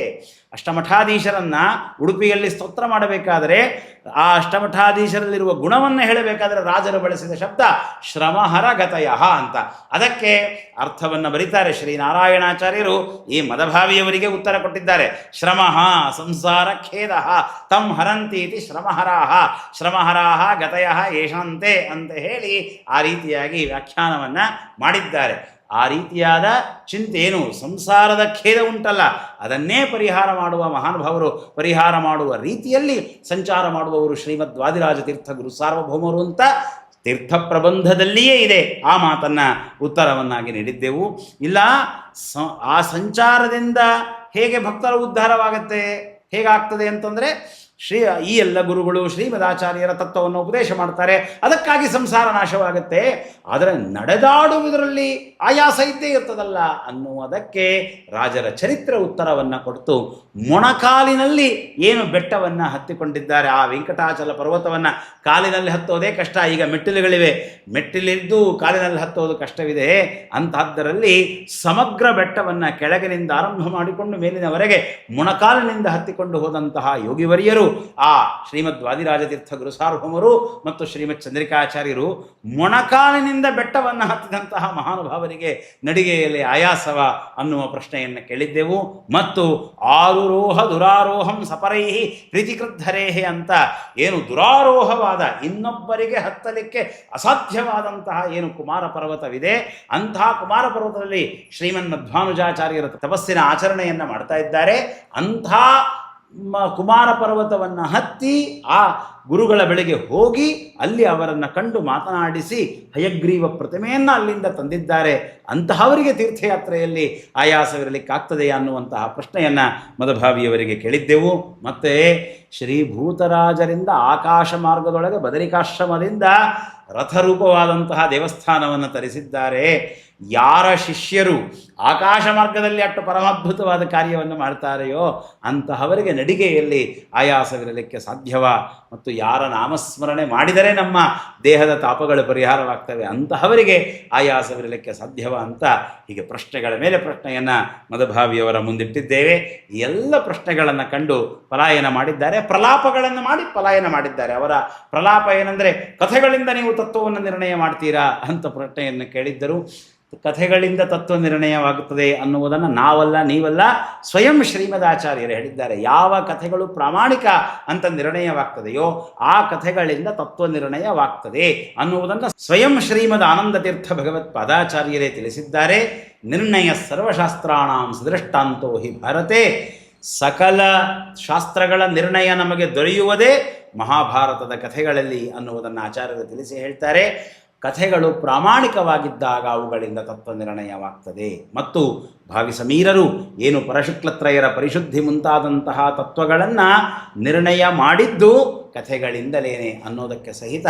ಅಷ್ಟಮಠಾಧೀಶರನ್ನ ಉಡುಪಿಯಲ್ಲಿ ಸ್ತೋತ್ರ ಮಾಡಬೇಕಾದರೆ ಆ ಅಷ್ಟಮಠಾಧೀಶರಲ್ಲಿರುವ ಗುಣವನ್ನು ಹೇಳಬೇಕಾದರೆ ರಾಜರು ಬಳಸಿದ ಶಬ್ದ ಶ್ರಮಹರ ಗತಯ ಅಂತ. ಅದಕ್ಕೆ ಅರ್ಥವನ್ನು ಬರೀತಾರೆ ಶ್ರೀನಾರಾಯಣಾಚಾರ್ಯರು. ಈ ಮದಭಾವಿಯವರಿಗೆ ಉತ್ತರ ಕೊಟ್ಟಿದ್ದಾರೆ. ಶ್ರಮಃ ಸಂಸಾರ ಖೇದ ತಂ ಹರಂತಿ ಇತಿ ಶ್ರಮಹರಾಹ ಶ್ರಮಹರಾಹ ಗತಯ ಯಶಂತೆ ಅಂತ ಹೇಳಿ ಆ ರೀತಿಯಾಗಿ ವ್ಯಾಖ್ಯಾನವನ್ನು ಮಾಡಿದ್ದಾರೆ. ಆ ರೀತಿಯಾದ ಚಿಂತೆ ಏನು ಸಂಸಾರದ ಖೇದ ಉಂಟಲ್ಲ. ಅದನ್ನೇ ಪರಿಹಾರ ಮಾಡುವ ಮಹಾನುಭಾವರು ಪರಿಹಾರ ಮಾಡುವ ರೀತಿಯಲ್ಲಿ ಸಂಚಾರ ಮಾಡುವವರು ಶ್ರೀಮದ್ ವಾದಿರಾಜ ತೀರ್ಥ ಗುರು ಸಾರ್ವಭೌಮರು ಅಂತ ತೀರ್ಥ ಪ್ರಬಂಧದಲ್ಲಿಯೇ ಇದೆ. ಆ ಮಾತನ್ನು ಉತ್ತರವನ್ನಾಗಿ ನೀಡಿದ್ದೆವು. ಇಲ್ಲ, ಸ, ಆ ಸಂಚಾರದಿಂದ ಹೇಗೆ ಭಕ್ತರ ಉದ್ಧಾರವಾಗತ್ತೆ? ಹೇಗಾಗ್ತದೆ ಅಂತಂದರೆ ಶ್ರೀ ಈ ಎಲ್ಲ ಗುರುಗಳು ಶ್ರೀಮದಾಚಾರ್ಯರ ತತ್ವವನ್ನು ಉಪದೇಶ ಮಾಡ್ತಾರೆ. ಅದಕ್ಕಾಗಿ ಸಂಸಾರ ನಾಶವಾಗುತ್ತೆ. ಆದರೆ ನಡೆದಾಡುವುದರಲ್ಲಿ ಆಯಾಸ ಇದ್ದೇ ಇರ್ತದಲ್ಲ ಅನ್ನುವುದಕ್ಕೆ ರಾಜರ ಚರಿತ್ರೆ ಉತ್ತರವನ್ನು ಕೊಡ್ತು. ಮೊಣಕಾಲಿನಲ್ಲಿ ಏನು ಬೆಟ್ಟವನ್ನು ಹತ್ತಿಕೊಂಡಿದ್ದಾರೆ? ಆ ವೆಂಕಟಾಚಲ ಪರ್ವತವನ್ನು ಕಾಲಿನಲ್ಲಿ ಹತ್ತೋದೇ ಕಷ್ಟ. ಈಗ ಮೆಟ್ಟಿಲುಗಳಿವೆ. ಮೆಟ್ಟಿಲಿದ್ದು ಕಾಲಿನಲ್ಲಿ ಹತ್ತೋದು ಕಷ್ಟವಿದೆ. ಅಂತಹದ್ದರಲ್ಲಿ ಸಮಗ್ರ ಬೆಟ್ಟವನ್ನು ಕೆಳಗಿನಿಂದ ಆರಂಭ ಮಾಡಿಕೊಂಡು ಮೇಲಿನವರೆಗೆ ಮೊಣಕಾಲಿನಿಂದ ಹತ್ತಿಕೊಂಡು ಹೋದಂತಹ ಯೋಗಿವರಿಯರು ಆ ಶ್ರೀಮದ್ ವಾದಿರಾಜತೀರ್ಥ ಗುರುಸಾರ್ವಭೌಮರು ಮತ್ತು ಶ್ರೀಮದ್ ಚಂದ್ರಿಕಾಚಾರ್ಯರು ಮೊಣಕಾಲಿನಿಂದ ಬೆಟ್ಟವನ್ನು ಹತ್ತಿದಂತಹ ಮಹಾನುಭಾವರಿಗೆ ನಡಿಗೆಯಲ್ಲಿ ಆಯಾಸವ ಅನ್ನುವ ಪ್ರಶ್ನೆಯನ್ನು ಕೇಳಿದ್ದೆವು. ಮತ್ತು ಆರುರೋಹ ದುರಾರೋಹಂ ಸಪರೈಹಿ ಪ್ರೀತಿಕೃದ್ಧರೇಹಿ ಅಂತ ಏನು ದುರಾರೋಹವಾದ ಇನ್ನೊಬ್ಬರಿಗೆ ಹತ್ತಲಿಕ್ಕೆ ಅಸಾಧ್ಯವಾದಂತಹ ಏನು ಕುಮಾರ ಪರ್ವತವಿದೆ ಅಂತಹ ಕುಮಾರ ಪರ್ವತದಲ್ಲಿ ಶ್ರೀಮನ್ ಮಧ್ವಾನುಜಾಚಾರ್ಯರ ತಪಸ್ಸಿನ ಆಚರಣೆಯನ್ನು ಮಾಡ್ತಾ ಇದ್ದಾರೆ. ಅಂಥ ಕುಮಾರ ಪರ್ವತವನ್ನು ಹತ್ತಿ ಆ ಗುರುಗಳ ಬೆಳೆಗೆ ಹೋಗಿ ಅಲ್ಲಿ ಅವರನ್ನು ಕಂಡು ಮಾತನಾಡಿಸಿ ಹಯಗ್ರೀವ ಪ್ರತಿಮೆಯನ್ನು ಅಲ್ಲಿಂದ ತಂದಿದ್ದಾರೆ. ಅಂತಹವರಿಗೆ ತೀರ್ಥಯಾತ್ರೆಯಲ್ಲಿ ಆಯಾಸವಿರಲಿಕ್ಕಾಗ್ತದೆ ಅನ್ನುವಂತಹ ಪ್ರಶ್ನೆಯನ್ನು ಮದಭಾವಿಯವರಿಗೆ ಕೇಳಿದ್ದೆವು. ಮತ್ತೆ ಶ್ರೀಭೂತರಾಜರಿಂದ ಆಕಾಶ ಮಾರ್ಗದೊಳಗೆ ಬದರಿಕಾಶ್ರಮದಿಂದ ರಥರೂಪವಾದಂತಹ ದೇವಸ್ಥಾನವನ್ನು ತರಿಸಿದ್ದಾರೆ. ಯಾರ ಶಿಷ್ಯರು ಆಕಾಶ ಮಾರ್ಗದಲ್ಲಿ ಅಷ್ಟು ಪರಮಾದ್ಭುತವಾದ ಕಾರ್ಯವನ್ನು ಮಾಡ್ತಾರೆಯೋ ಅಂತಹವರಿಗೆ ನಡಿಗೆಯಲ್ಲಿ ಆಯಾಸವಿರಲಿಕ್ಕೆ ಸಾಧ್ಯವ? ಮತ್ತು ಯಾರ ನಾಮಸ್ಮರಣೆ ಮಾಡಿದರೆ ನಮ್ಮ ದೇಹದ ತಾಪಗಳು ಪರಿಹಾರವಾಗ್ತವೆ ಅಂತಹವರಿಗೆ ಆಯಾಸವಿರಲಿಕ್ಕೆ ಸಾಧ್ಯವ ಅಂತ ಹೀಗೆ ಪ್ರಶ್ನೆಗಳ ಮೇಲೆ ಪ್ರಶ್ನೆಯನ್ನು ಮದಭಾವಿಯವರ ಮುಂದಿಟ್ಟಿದ್ದೇವೆ. ಎಲ್ಲ ಪ್ರಶ್ನೆಗಳನ್ನು ಕಂಡು ಪಲಾಯನ ಮಾಡಿದ್ದಾರೆ. ಪ್ರಲಾಪಗಳನ್ನು ಮಾಡಿ ಪಲಾಯನ ಮಾಡಿದ್ದಾರೆ. ಅವರ ಪ್ರಲಾಪ ಏನಂದರೆ ಕಥೆಗಳಿಂದ ನೀವು ತತ್ವವನ್ನು ನಿರ್ಣಯ ಮಾಡ್ತೀರಾ ಅಂತ ಪ್ರಶ್ನೆಯನ್ನು ಕೇಳಿದ್ದರು. ಕಥೆಗಳಿಂದ ತತ್ವ ನಿರ್ಣಯವಾಗುತ್ತದೆ ಅನ್ನುವುದನ್ನು ನಾವಲ್ಲ, ನೀವಲ್ಲ, ಸ್ವಯಂ ಶ್ರೀಮದಾಚಾರ್ಯರು ಹೇಳಿದ್ದಾರೆ. ಯಾವ ಕಥೆಗಳು ಪ್ರಾಮಾಣಿಕ ಅಂತ ನಿರ್ಣಯವಾಗ್ತದೆಯೋ ಆ ಕಥೆಗಳಿಂದ ತತ್ವ ನಿರ್ಣಯವಾಗ್ತದೆ ಅನ್ನುವುದನ್ನು ಸ್ವಯಂ ಶ್ರೀಮದ್ ಆನಂದ ತೀರ್ಥ ಭಗವತ್ ಪದಾಚಾರ್ಯರೇ ತಿಳಿಸಿದ್ದಾರೆ. ನಿರ್ಣಯ ಸರ್ವಶಾಸ್ತ್ರಾಣಾಂ ಸದೃಷ್ಟಾಂತೋ ಹಿ ಭರತೆ. ಸಕಲ ಶಾಸ್ತ್ರಗಳ ನಿರ್ಣಯ ನಮಗೆ ದೊರೆಯುವುದೇ ಮಹಾಭಾರತದ ಕಥೆಗಳಲ್ಲಿ ಅನ್ನುವುದನ್ನು ಆಚಾರ್ಯರು ತಿಳಿಸಿ ಹೇಳ್ತಾರೆ. ಕಥೆಗಳು ಪ್ರಾಮಾಣಿಕವಾಗಿದ್ದಾಗ ಅವುಗಳಿಂದ ತತ್ವ ನಿರ್ಣಯವಾಗ್ತದೆ ಮತ್ತು ಭಾವಿ ಸಮೀರರು ಏನು ಪರಶುಕ್ಲತ್ರಯರ ಪರಿಶುದ್ಧಿ ಮುಂತಾದಂತಹ ತತ್ವಗಳನ್ನು ನಿರ್ಣಯ ಮಾಡಿದ್ದು ಕಥೆಗಳಿಂದಲೇನೆ ಅನ್ನೋದಕ್ಕೆ ಸಹಿತ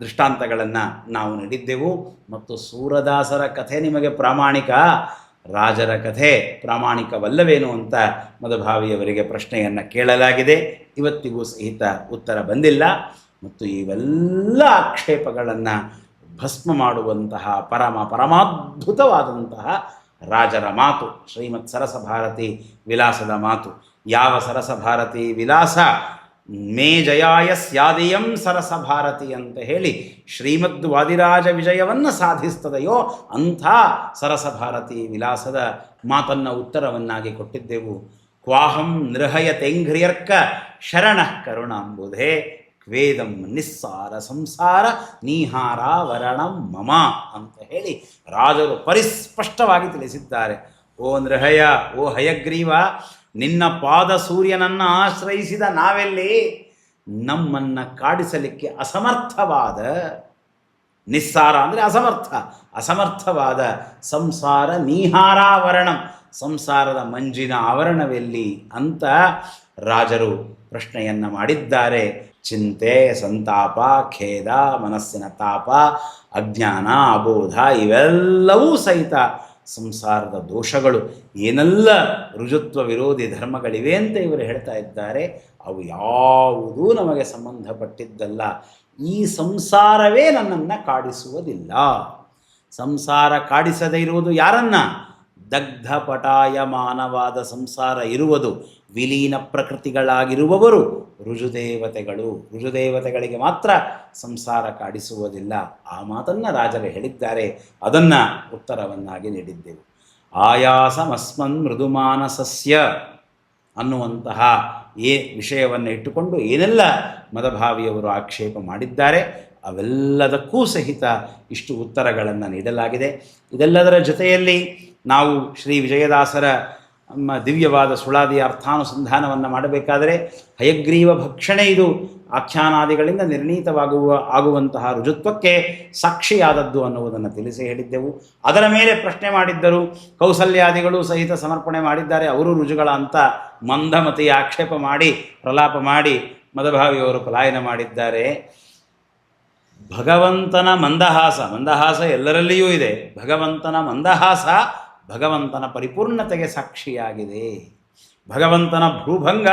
ದೃಷ್ಟಾಂತಗಳನ್ನು ನಾವು ನೀಡಿದ್ದೆವು. ಮತ್ತು ಸೂರದಾಸರ ಕಥೆ ನಿಮಗೆ ಪ್ರಾಮಾಣಿಕ, ರಾಜರ ಕಥೆ ಪ್ರಾಮಾಣಿಕವಲ್ಲವೇನು ಅಂತ ಮದಭಾವಿಯವರಿಗೆ ಪ್ರಶ್ನೆಯನ್ನು ಕೇಳಲಾಗಿದೆ. ಇವತ್ತಿಗೂ ಸಹಿತ ಉತ್ತರ ಬಂದಿಲ್ಲ. ಮತ್ತು ಇವೆಲ್ಲ ಆಕ್ಷೇಪಗಳನ್ನು ಭಸ್ಮ ಮಾಡುವಂತಹ ಪರಮ ಪರಮಾದ್ಭುತವಾದಂತಹ ರಾಜರ ಮಾತು, ಶ್ರೀಮತ್ ಸರಸಭಾರತಿ ವಿಲಾಸದ ಮಾತು. ಯಾವ ಸರಸ ಭಾರತಿ ವಿಲಾಸ? ಮೇ ಜಯಾಯ ಸ್ಯಾದಿಯಂ ಸರಸ ಭಾರತಿ ಅಂತ ಹೇಳಿ ಶ್ರೀಮದ್ ವಾದಿರಾಜ ವಿಜಯವನ್ನು ಸಾಧಿಸ್ತದೆಯೋ ಅಂಥ ಸರಸ ಭಾರತಿ ವಿಲಾಸದ ಮಾತನ್ನು ಉತ್ತರವನ್ನಾಗಿ ಕೊಟ್ಟಿದ್ದೆವು. ಕ್ವಾಹಂ ನೃಹಯ ತೆಂಘ್ರಿಯರ್ಕ ಶರಣ ಕರುಣಾಂಬುಧೆ. ವೇದಂ ನಿಸ್ಸಾರ ಸಂಸಾರ ನೀಹಾರಾವರಣಂ ಮಮ ಅಂತ ಹೇಳಿ ರಾಜರು ಪರಿಸ್ಪಷ್ಟವಾಗಿ ತಿಳಿಸಿದ್ದಾರೆ. ಓ ನೃಹಯ ಓ ಹಯಗ್ರೀವ, ನಿನ್ನ ಪಾದ ಸೂರ್ಯನನ್ನು ಆಶ್ರಯಿಸಿದ ನಾವೆಲ್ಲಿ? ನಮ್ಮನ್ನು ಕಾಡಿಸಲಿಕ್ಕೆ ಅಸಮರ್ಥವಾದ, ನಿಸ್ಸಾರ ಅಂದರೆ ಅಸಮರ್ಥ, ಅಸಮರ್ಥವಾದ ಸಂಸಾರ ನೀಹಾರಾವರಣಂ, ಸಂಸಾರದ ಮಂಜಿನ ಆವರಣವೆಲ್ಲಿ ಅಂತ ರಾಜರು ಪ್ರಶ್ನೆಯನ್ನು ಮಾಡಿದ್ದಾರೆ. ಚಿಂತೆ, ಸಂತಾಪ, ಖೇದ, ಮನಸ್ಸಿನ ತಾಪ, ಅಜ್ಞಾನ, ಅಬೋಧ ಇವೆಲ್ಲವೂ ಸಹಿತ ಸಂಸಾರದ ದೋಷಗಳು. ಏನೆಲ್ಲ ರುಜುತ್ವ ವಿರೋಧಿ ಧರ್ಮಗಳಿವೆ ಅಂತ ಇವರು ಹೇಳ್ತಾ ಇದ್ದಾರೆ, ಅವು ಯಾವುದೂ ನಮಗೆ ಸಂಬಂಧಪಟ್ಟಿದ್ದಲ್ಲ. ಈ ಸಂಸಾರವೇ ನನ್ನನ್ನು ಕಾಡಿಸುವುದಿಲ್ಲ. ಸಂಸಾರ ಕಾಡಿಸದೇ ಇರುವುದು ಯಾರನ್ನ? ದಗ್ಧ ಪಟಾಯಮಾನವಾದ ಸಂಸಾರ ಇರುವುದು ವಿಲೀನ ಪ್ರಕೃತಿಗಳಾಗಿರುವವರು ರುಜುದೇವತೆಗಳು ರುಜುದೇವತೆಗಳಿಗೆ ಮಾತ್ರ ಸಂಸಾರ ಕಾಡಿಸುವುದಿಲ್ಲ. ಆ ಮಾತನ್ನು ರಾಜರು ಹೇಳಿದ್ದಾರೆ. ಅದನ್ನು ಉತ್ತರವನ್ನಾಗಿ ನೀಡಿದ್ದೆವು. ಆಯಾಸಮಸ್ಮನ್ ಮೃದುಮಾನಸಸ್ಯ ಅನ್ನುವಂತಹ ಏ ವಿಷಯವನ್ನು ಇಟ್ಟುಕೊಂಡು ಏನೆಲ್ಲ ಮದಭಾವಿಯವರು ಆಕ್ಷೇಪ ಮಾಡಿದ್ದಾರೆ ಅವೆಲ್ಲದಕ್ಕೂ ಸಹಿತ ಇಷ್ಟು ಉತ್ತರಗಳನ್ನು ನೀಡಲಾಗಿದೆ. ಇದೆಲ್ಲದರ ಜೊತೆಯಲ್ಲಿ ನಾವು ಶ್ರೀ ವಿಜಯದಾಸರ ದಿವ್ಯವಾದ ಸುಳಾದಿ ಅರ್ಥಾನುಸಂಧಾನವನ್ನು ಮಾಡಬೇಕಾದರೆ ಹಯಗ್ರೀವ ಭಕ್ಷಣೆ ಇದು ಆಖ್ಯಾನಾದಿಗಳಿಂದ ನಿರ್ಣೀತವಾಗುವ, ಆಗುವಂತಹ ರುಜುತ್ವಕ್ಕೆ ಸಾಕ್ಷಿಯಾದದ್ದು ಅನ್ನುವುದನ್ನು ತಿಳಿಸಿ ಹೇಳಿದ್ದೆವು. ಅದರ ಮೇಲೆ ಪ್ರಶ್ನೆ ಮಾಡಿದ್ದರು. ಕೌಸಲ್ಯಾದಿಗಳು ಸಹಿತ ಸಮರ್ಪಣೆ ಮಾಡಿದ್ದಾರೆ. ಅವರು ರುಜುಗಳ ಅಂತ ಮಂದಮತಿಯ ಆಕ್ಷೇಪ ಮಾಡಿ, ಪ್ರಲಾಪ ಮಾಡಿ ಮದಭಾವಿಯವರು ಪಲಾಯನ ಮಾಡಿದ್ದಾರೆ. ಭಗವಂತನ ಮಂದಹಾಸ ಮಂದಹಾಸ ಎಲ್ಲರಲ್ಲಿಯೂ ಇದೆ. ಭಗವಂತನ ಮಂದಹಾಸ ಭಗವಂತನ ಪರಿಪೂರ್ಣತೆಗೆ ಸಾಕ್ಷಿಯಾಗಿದೆ. ಭಗವಂತನ ಭ್ರೂಭಂಗ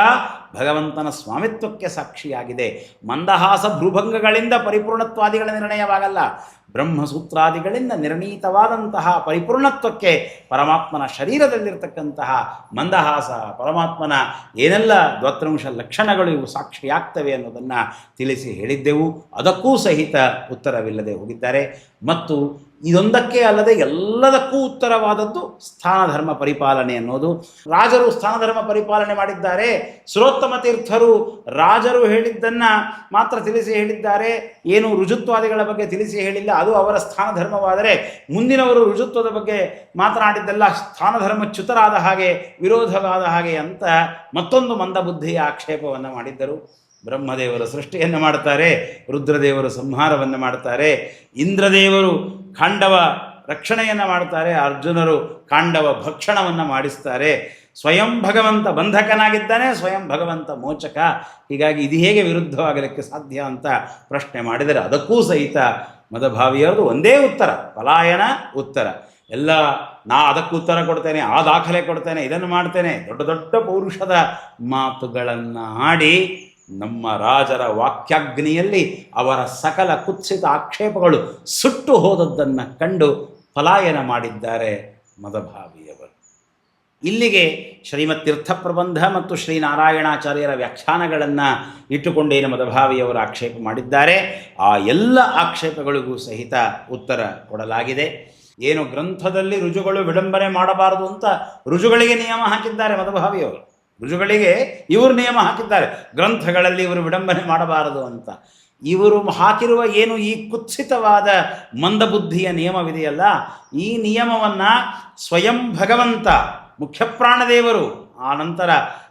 ಭಗವಂತನ ಸ್ವಾಮಿತ್ವಕ್ಕೆ ಸಾಕ್ಷಿಯಾಗಿದೆ. ಮಂದಹಾಸ ಭ್ರೂಭಂಗಗಳಿಂದ ಪರಿಪೂರ್ಣತ್ವಾದಿಗಳ ನಿರ್ಣಯವಾಗಲ್ಲ. ಬ್ರಹ್ಮಸೂತ್ರಾದಿಗಳಿಂದ ನಿರ್ಣೀತವಾದಂತಹ ಪರಿಪೂರ್ಣತ್ವಕ್ಕೆ ಪರಮಾತ್ಮನ ಶರೀರದಲ್ಲಿರ್ತಕ್ಕಂತಹ ಮಂದಹಾಸ, ಪರಮಾತ್ಮನ ಏನೆಲ್ಲ ದ್ವತ್ರಂಶ ಲಕ್ಷಣಗಳು ಇವು ಸಾಕ್ಷಿಯಾಗ್ತವೆ ಅನ್ನೋದನ್ನು ತಿಳಿಸಿ ಹೇಳಿದ್ದೆವು. ಅದಕ್ಕೂ ಸಹಿತ ಉತ್ತರವಿಲ್ಲದೆ ಹೋಗಿದ್ದಾರೆ. ಮತ್ತು ಇದೊಂದಕ್ಕೆ ಅಲ್ಲದೆ ಎಲ್ಲದಕ್ಕೂ ಉತ್ತರವಾದದ್ದು ಸ್ಥಾನಧರ್ಮ ಪರಿಪಾಲನೆ ಅನ್ನೋದು. ರಾಜರು ಸ್ಥಾನಧರ್ಮ ಪರಿಪಾಲನೆ ಮಾಡಿದ್ದಾರೆ. ಸುರೋತ್ತಮ ತೀರ್ಥರು ರಾಜರು ಹೇಳಿದ್ದನ್ನು ಮಾತ್ರ ತಿಳಿಸಿ ಹೇಳಿದ್ದಾರೆ. ಏನು ರುಜುತ್ವಾದಿಗಳ ಬಗ್ಗೆ ತಿಳಿಸಿ ಹೇಳಿಲ್ಲ. ಅದು ಅವರ ಸ್ಥಾನಧರ್ಮವಾದರೆ ಮುಂದಿನವರು ಋಜುತ್ವದ ಬಗ್ಗೆ ಮಾತನಾಡಿದ್ದೆಲ್ಲ ಸ್ಥಾನಧರ್ಮಚ್ಯುತರಾದ ಹಾಗೆ ವಿರೋಧವಾದ ಹಾಗೆ ಅಂತ ಮತ್ತೊಂದು ಮಂದಬುದ್ಧಿಯ ಆಕ್ಷೇಪವನ್ನು ಮಾಡಿದ್ದರು. ಬ್ರಹ್ಮದೇವರು ಸೃಷ್ಟಿಯನ್ನು ಮಾಡ್ತಾರೆ, ರುದ್ರದೇವರು ಸಂಹಾರವನ್ನು ಮಾಡ್ತಾರೆ, ಇಂದ್ರದೇವರು ಖಾಂಡವ ರಕ್ಷಣೆಯನ್ನು ಮಾಡ್ತಾರೆ, ಅರ್ಜುನರು ಕಾಂಡವ ಭಕ್ಷಣವನ್ನು ಮಾಡಿಸ್ತಾರೆ. ಸ್ವಯಂ ಭಗವಂತ ಬಂಧಕನಾಗಿದ್ದಾನೆ, ಸ್ವಯಂ ಭಗವಂತ ಮೋಚಕ. ಹೀಗಾಗಿ ಇದು ಹೇಗೆ ವಿರುದ್ಧವಾಗಲಿಕ್ಕೆ ಸಾಧ್ಯ ಅಂತ ಪ್ರಶ್ನೆ ಮಾಡಿದರೆ ಅದಕ್ಕೂ ಸಹಿತ ಮದಭಾವಿಯರದು ಒಂದೇ ಉತ್ತರ, ಪಲಾಯನ ಉತ್ತರ. ಎಲ್ಲ ನಾ ಅದಕ್ಕೆ ಉತ್ತರ ಕೊಡ್ತೇನೆ, ಆ ದಾಖಲೆ ಕೊಡ್ತೇನೆ, ಇದನ್ನು ಮಾಡ್ತೇನೆ. ದೊಡ್ಡ ದೊಡ್ಡ ಪೌರುಷದ ಮಾತುಗಳನ್ನು ಆಡಿ ನಮ್ಮ ರಾಜರ ವಾಕ್ಯಾಗ್ನಿಯಲ್ಲಿ ಅವರ ಸಕಲ ಕುತ್ಸಿತ ಆಕ್ಷೇಪಗಳು ಸುಟ್ಟು ಹೋದದ್ದನ್ನು ಕಂಡು ಪಲಾಯನ ಮಾಡಿದ್ದಾರೆ ಮದಭಾವಿಯವರು. ಇಲ್ಲಿಗೆ ಶ್ರೀಮತ್ ತೀರ್ಥ ಪ್ರಬಂಧ ಮತ್ತು ಶ್ರೀನಾರಾಯಣಾಚಾರ್ಯರ ವ್ಯಾಖ್ಯಾನಗಳನ್ನು ಇಟ್ಟುಕೊಂಡೇನು ಮದಭಾವಿಯವರು ಆಕ್ಷೇಪ ಮಾಡಿದ್ದಾರೆ. ಆ ಎಲ್ಲ ಆಕ್ಷೇಪಗಳಿಗೂ ಸಹಿತ ಉತ್ತರ ಕೊಡಲಾಗಿದೆ. ಏನು ಗ್ರಂಥದಲ್ಲಿ ರುಜುಗಳು ವಿಡಂಬನೆ ಮಾಡಬಾರದು ಅಂತ ರುಜುಗಳಿಗೆ ನಿಯಮ ಹಾಕಿದ್ದಾರೆ ಮದಭಾವಿಯವರು ರುಜುಗಳಿಗೆ ಇವರು ನಿಯಮ ಹಾಕಿದ್ದಾರೆ. ಗ್ರಂಥಗಳಲ್ಲಿ ಇವರು ವಿಡಂಬನೆ ಮಾಡಬಾರದು ಅಂತ. ಇವರು ಹಾಕಿರುವ ಏನು ಈ ಕುತ್ಸಿತವಾದ ಮಂದಬುದ್ಧಿಯ ನಿಯಮವಿದೆಯಲ್ಲ, ಈ ನಿಯಮವನ್ನು ಸ್ವಯಂ ಭಗವಂತ ಮುಖ್ಯಪ್ರಾಣದೇವರು. ಆ ನಂತರ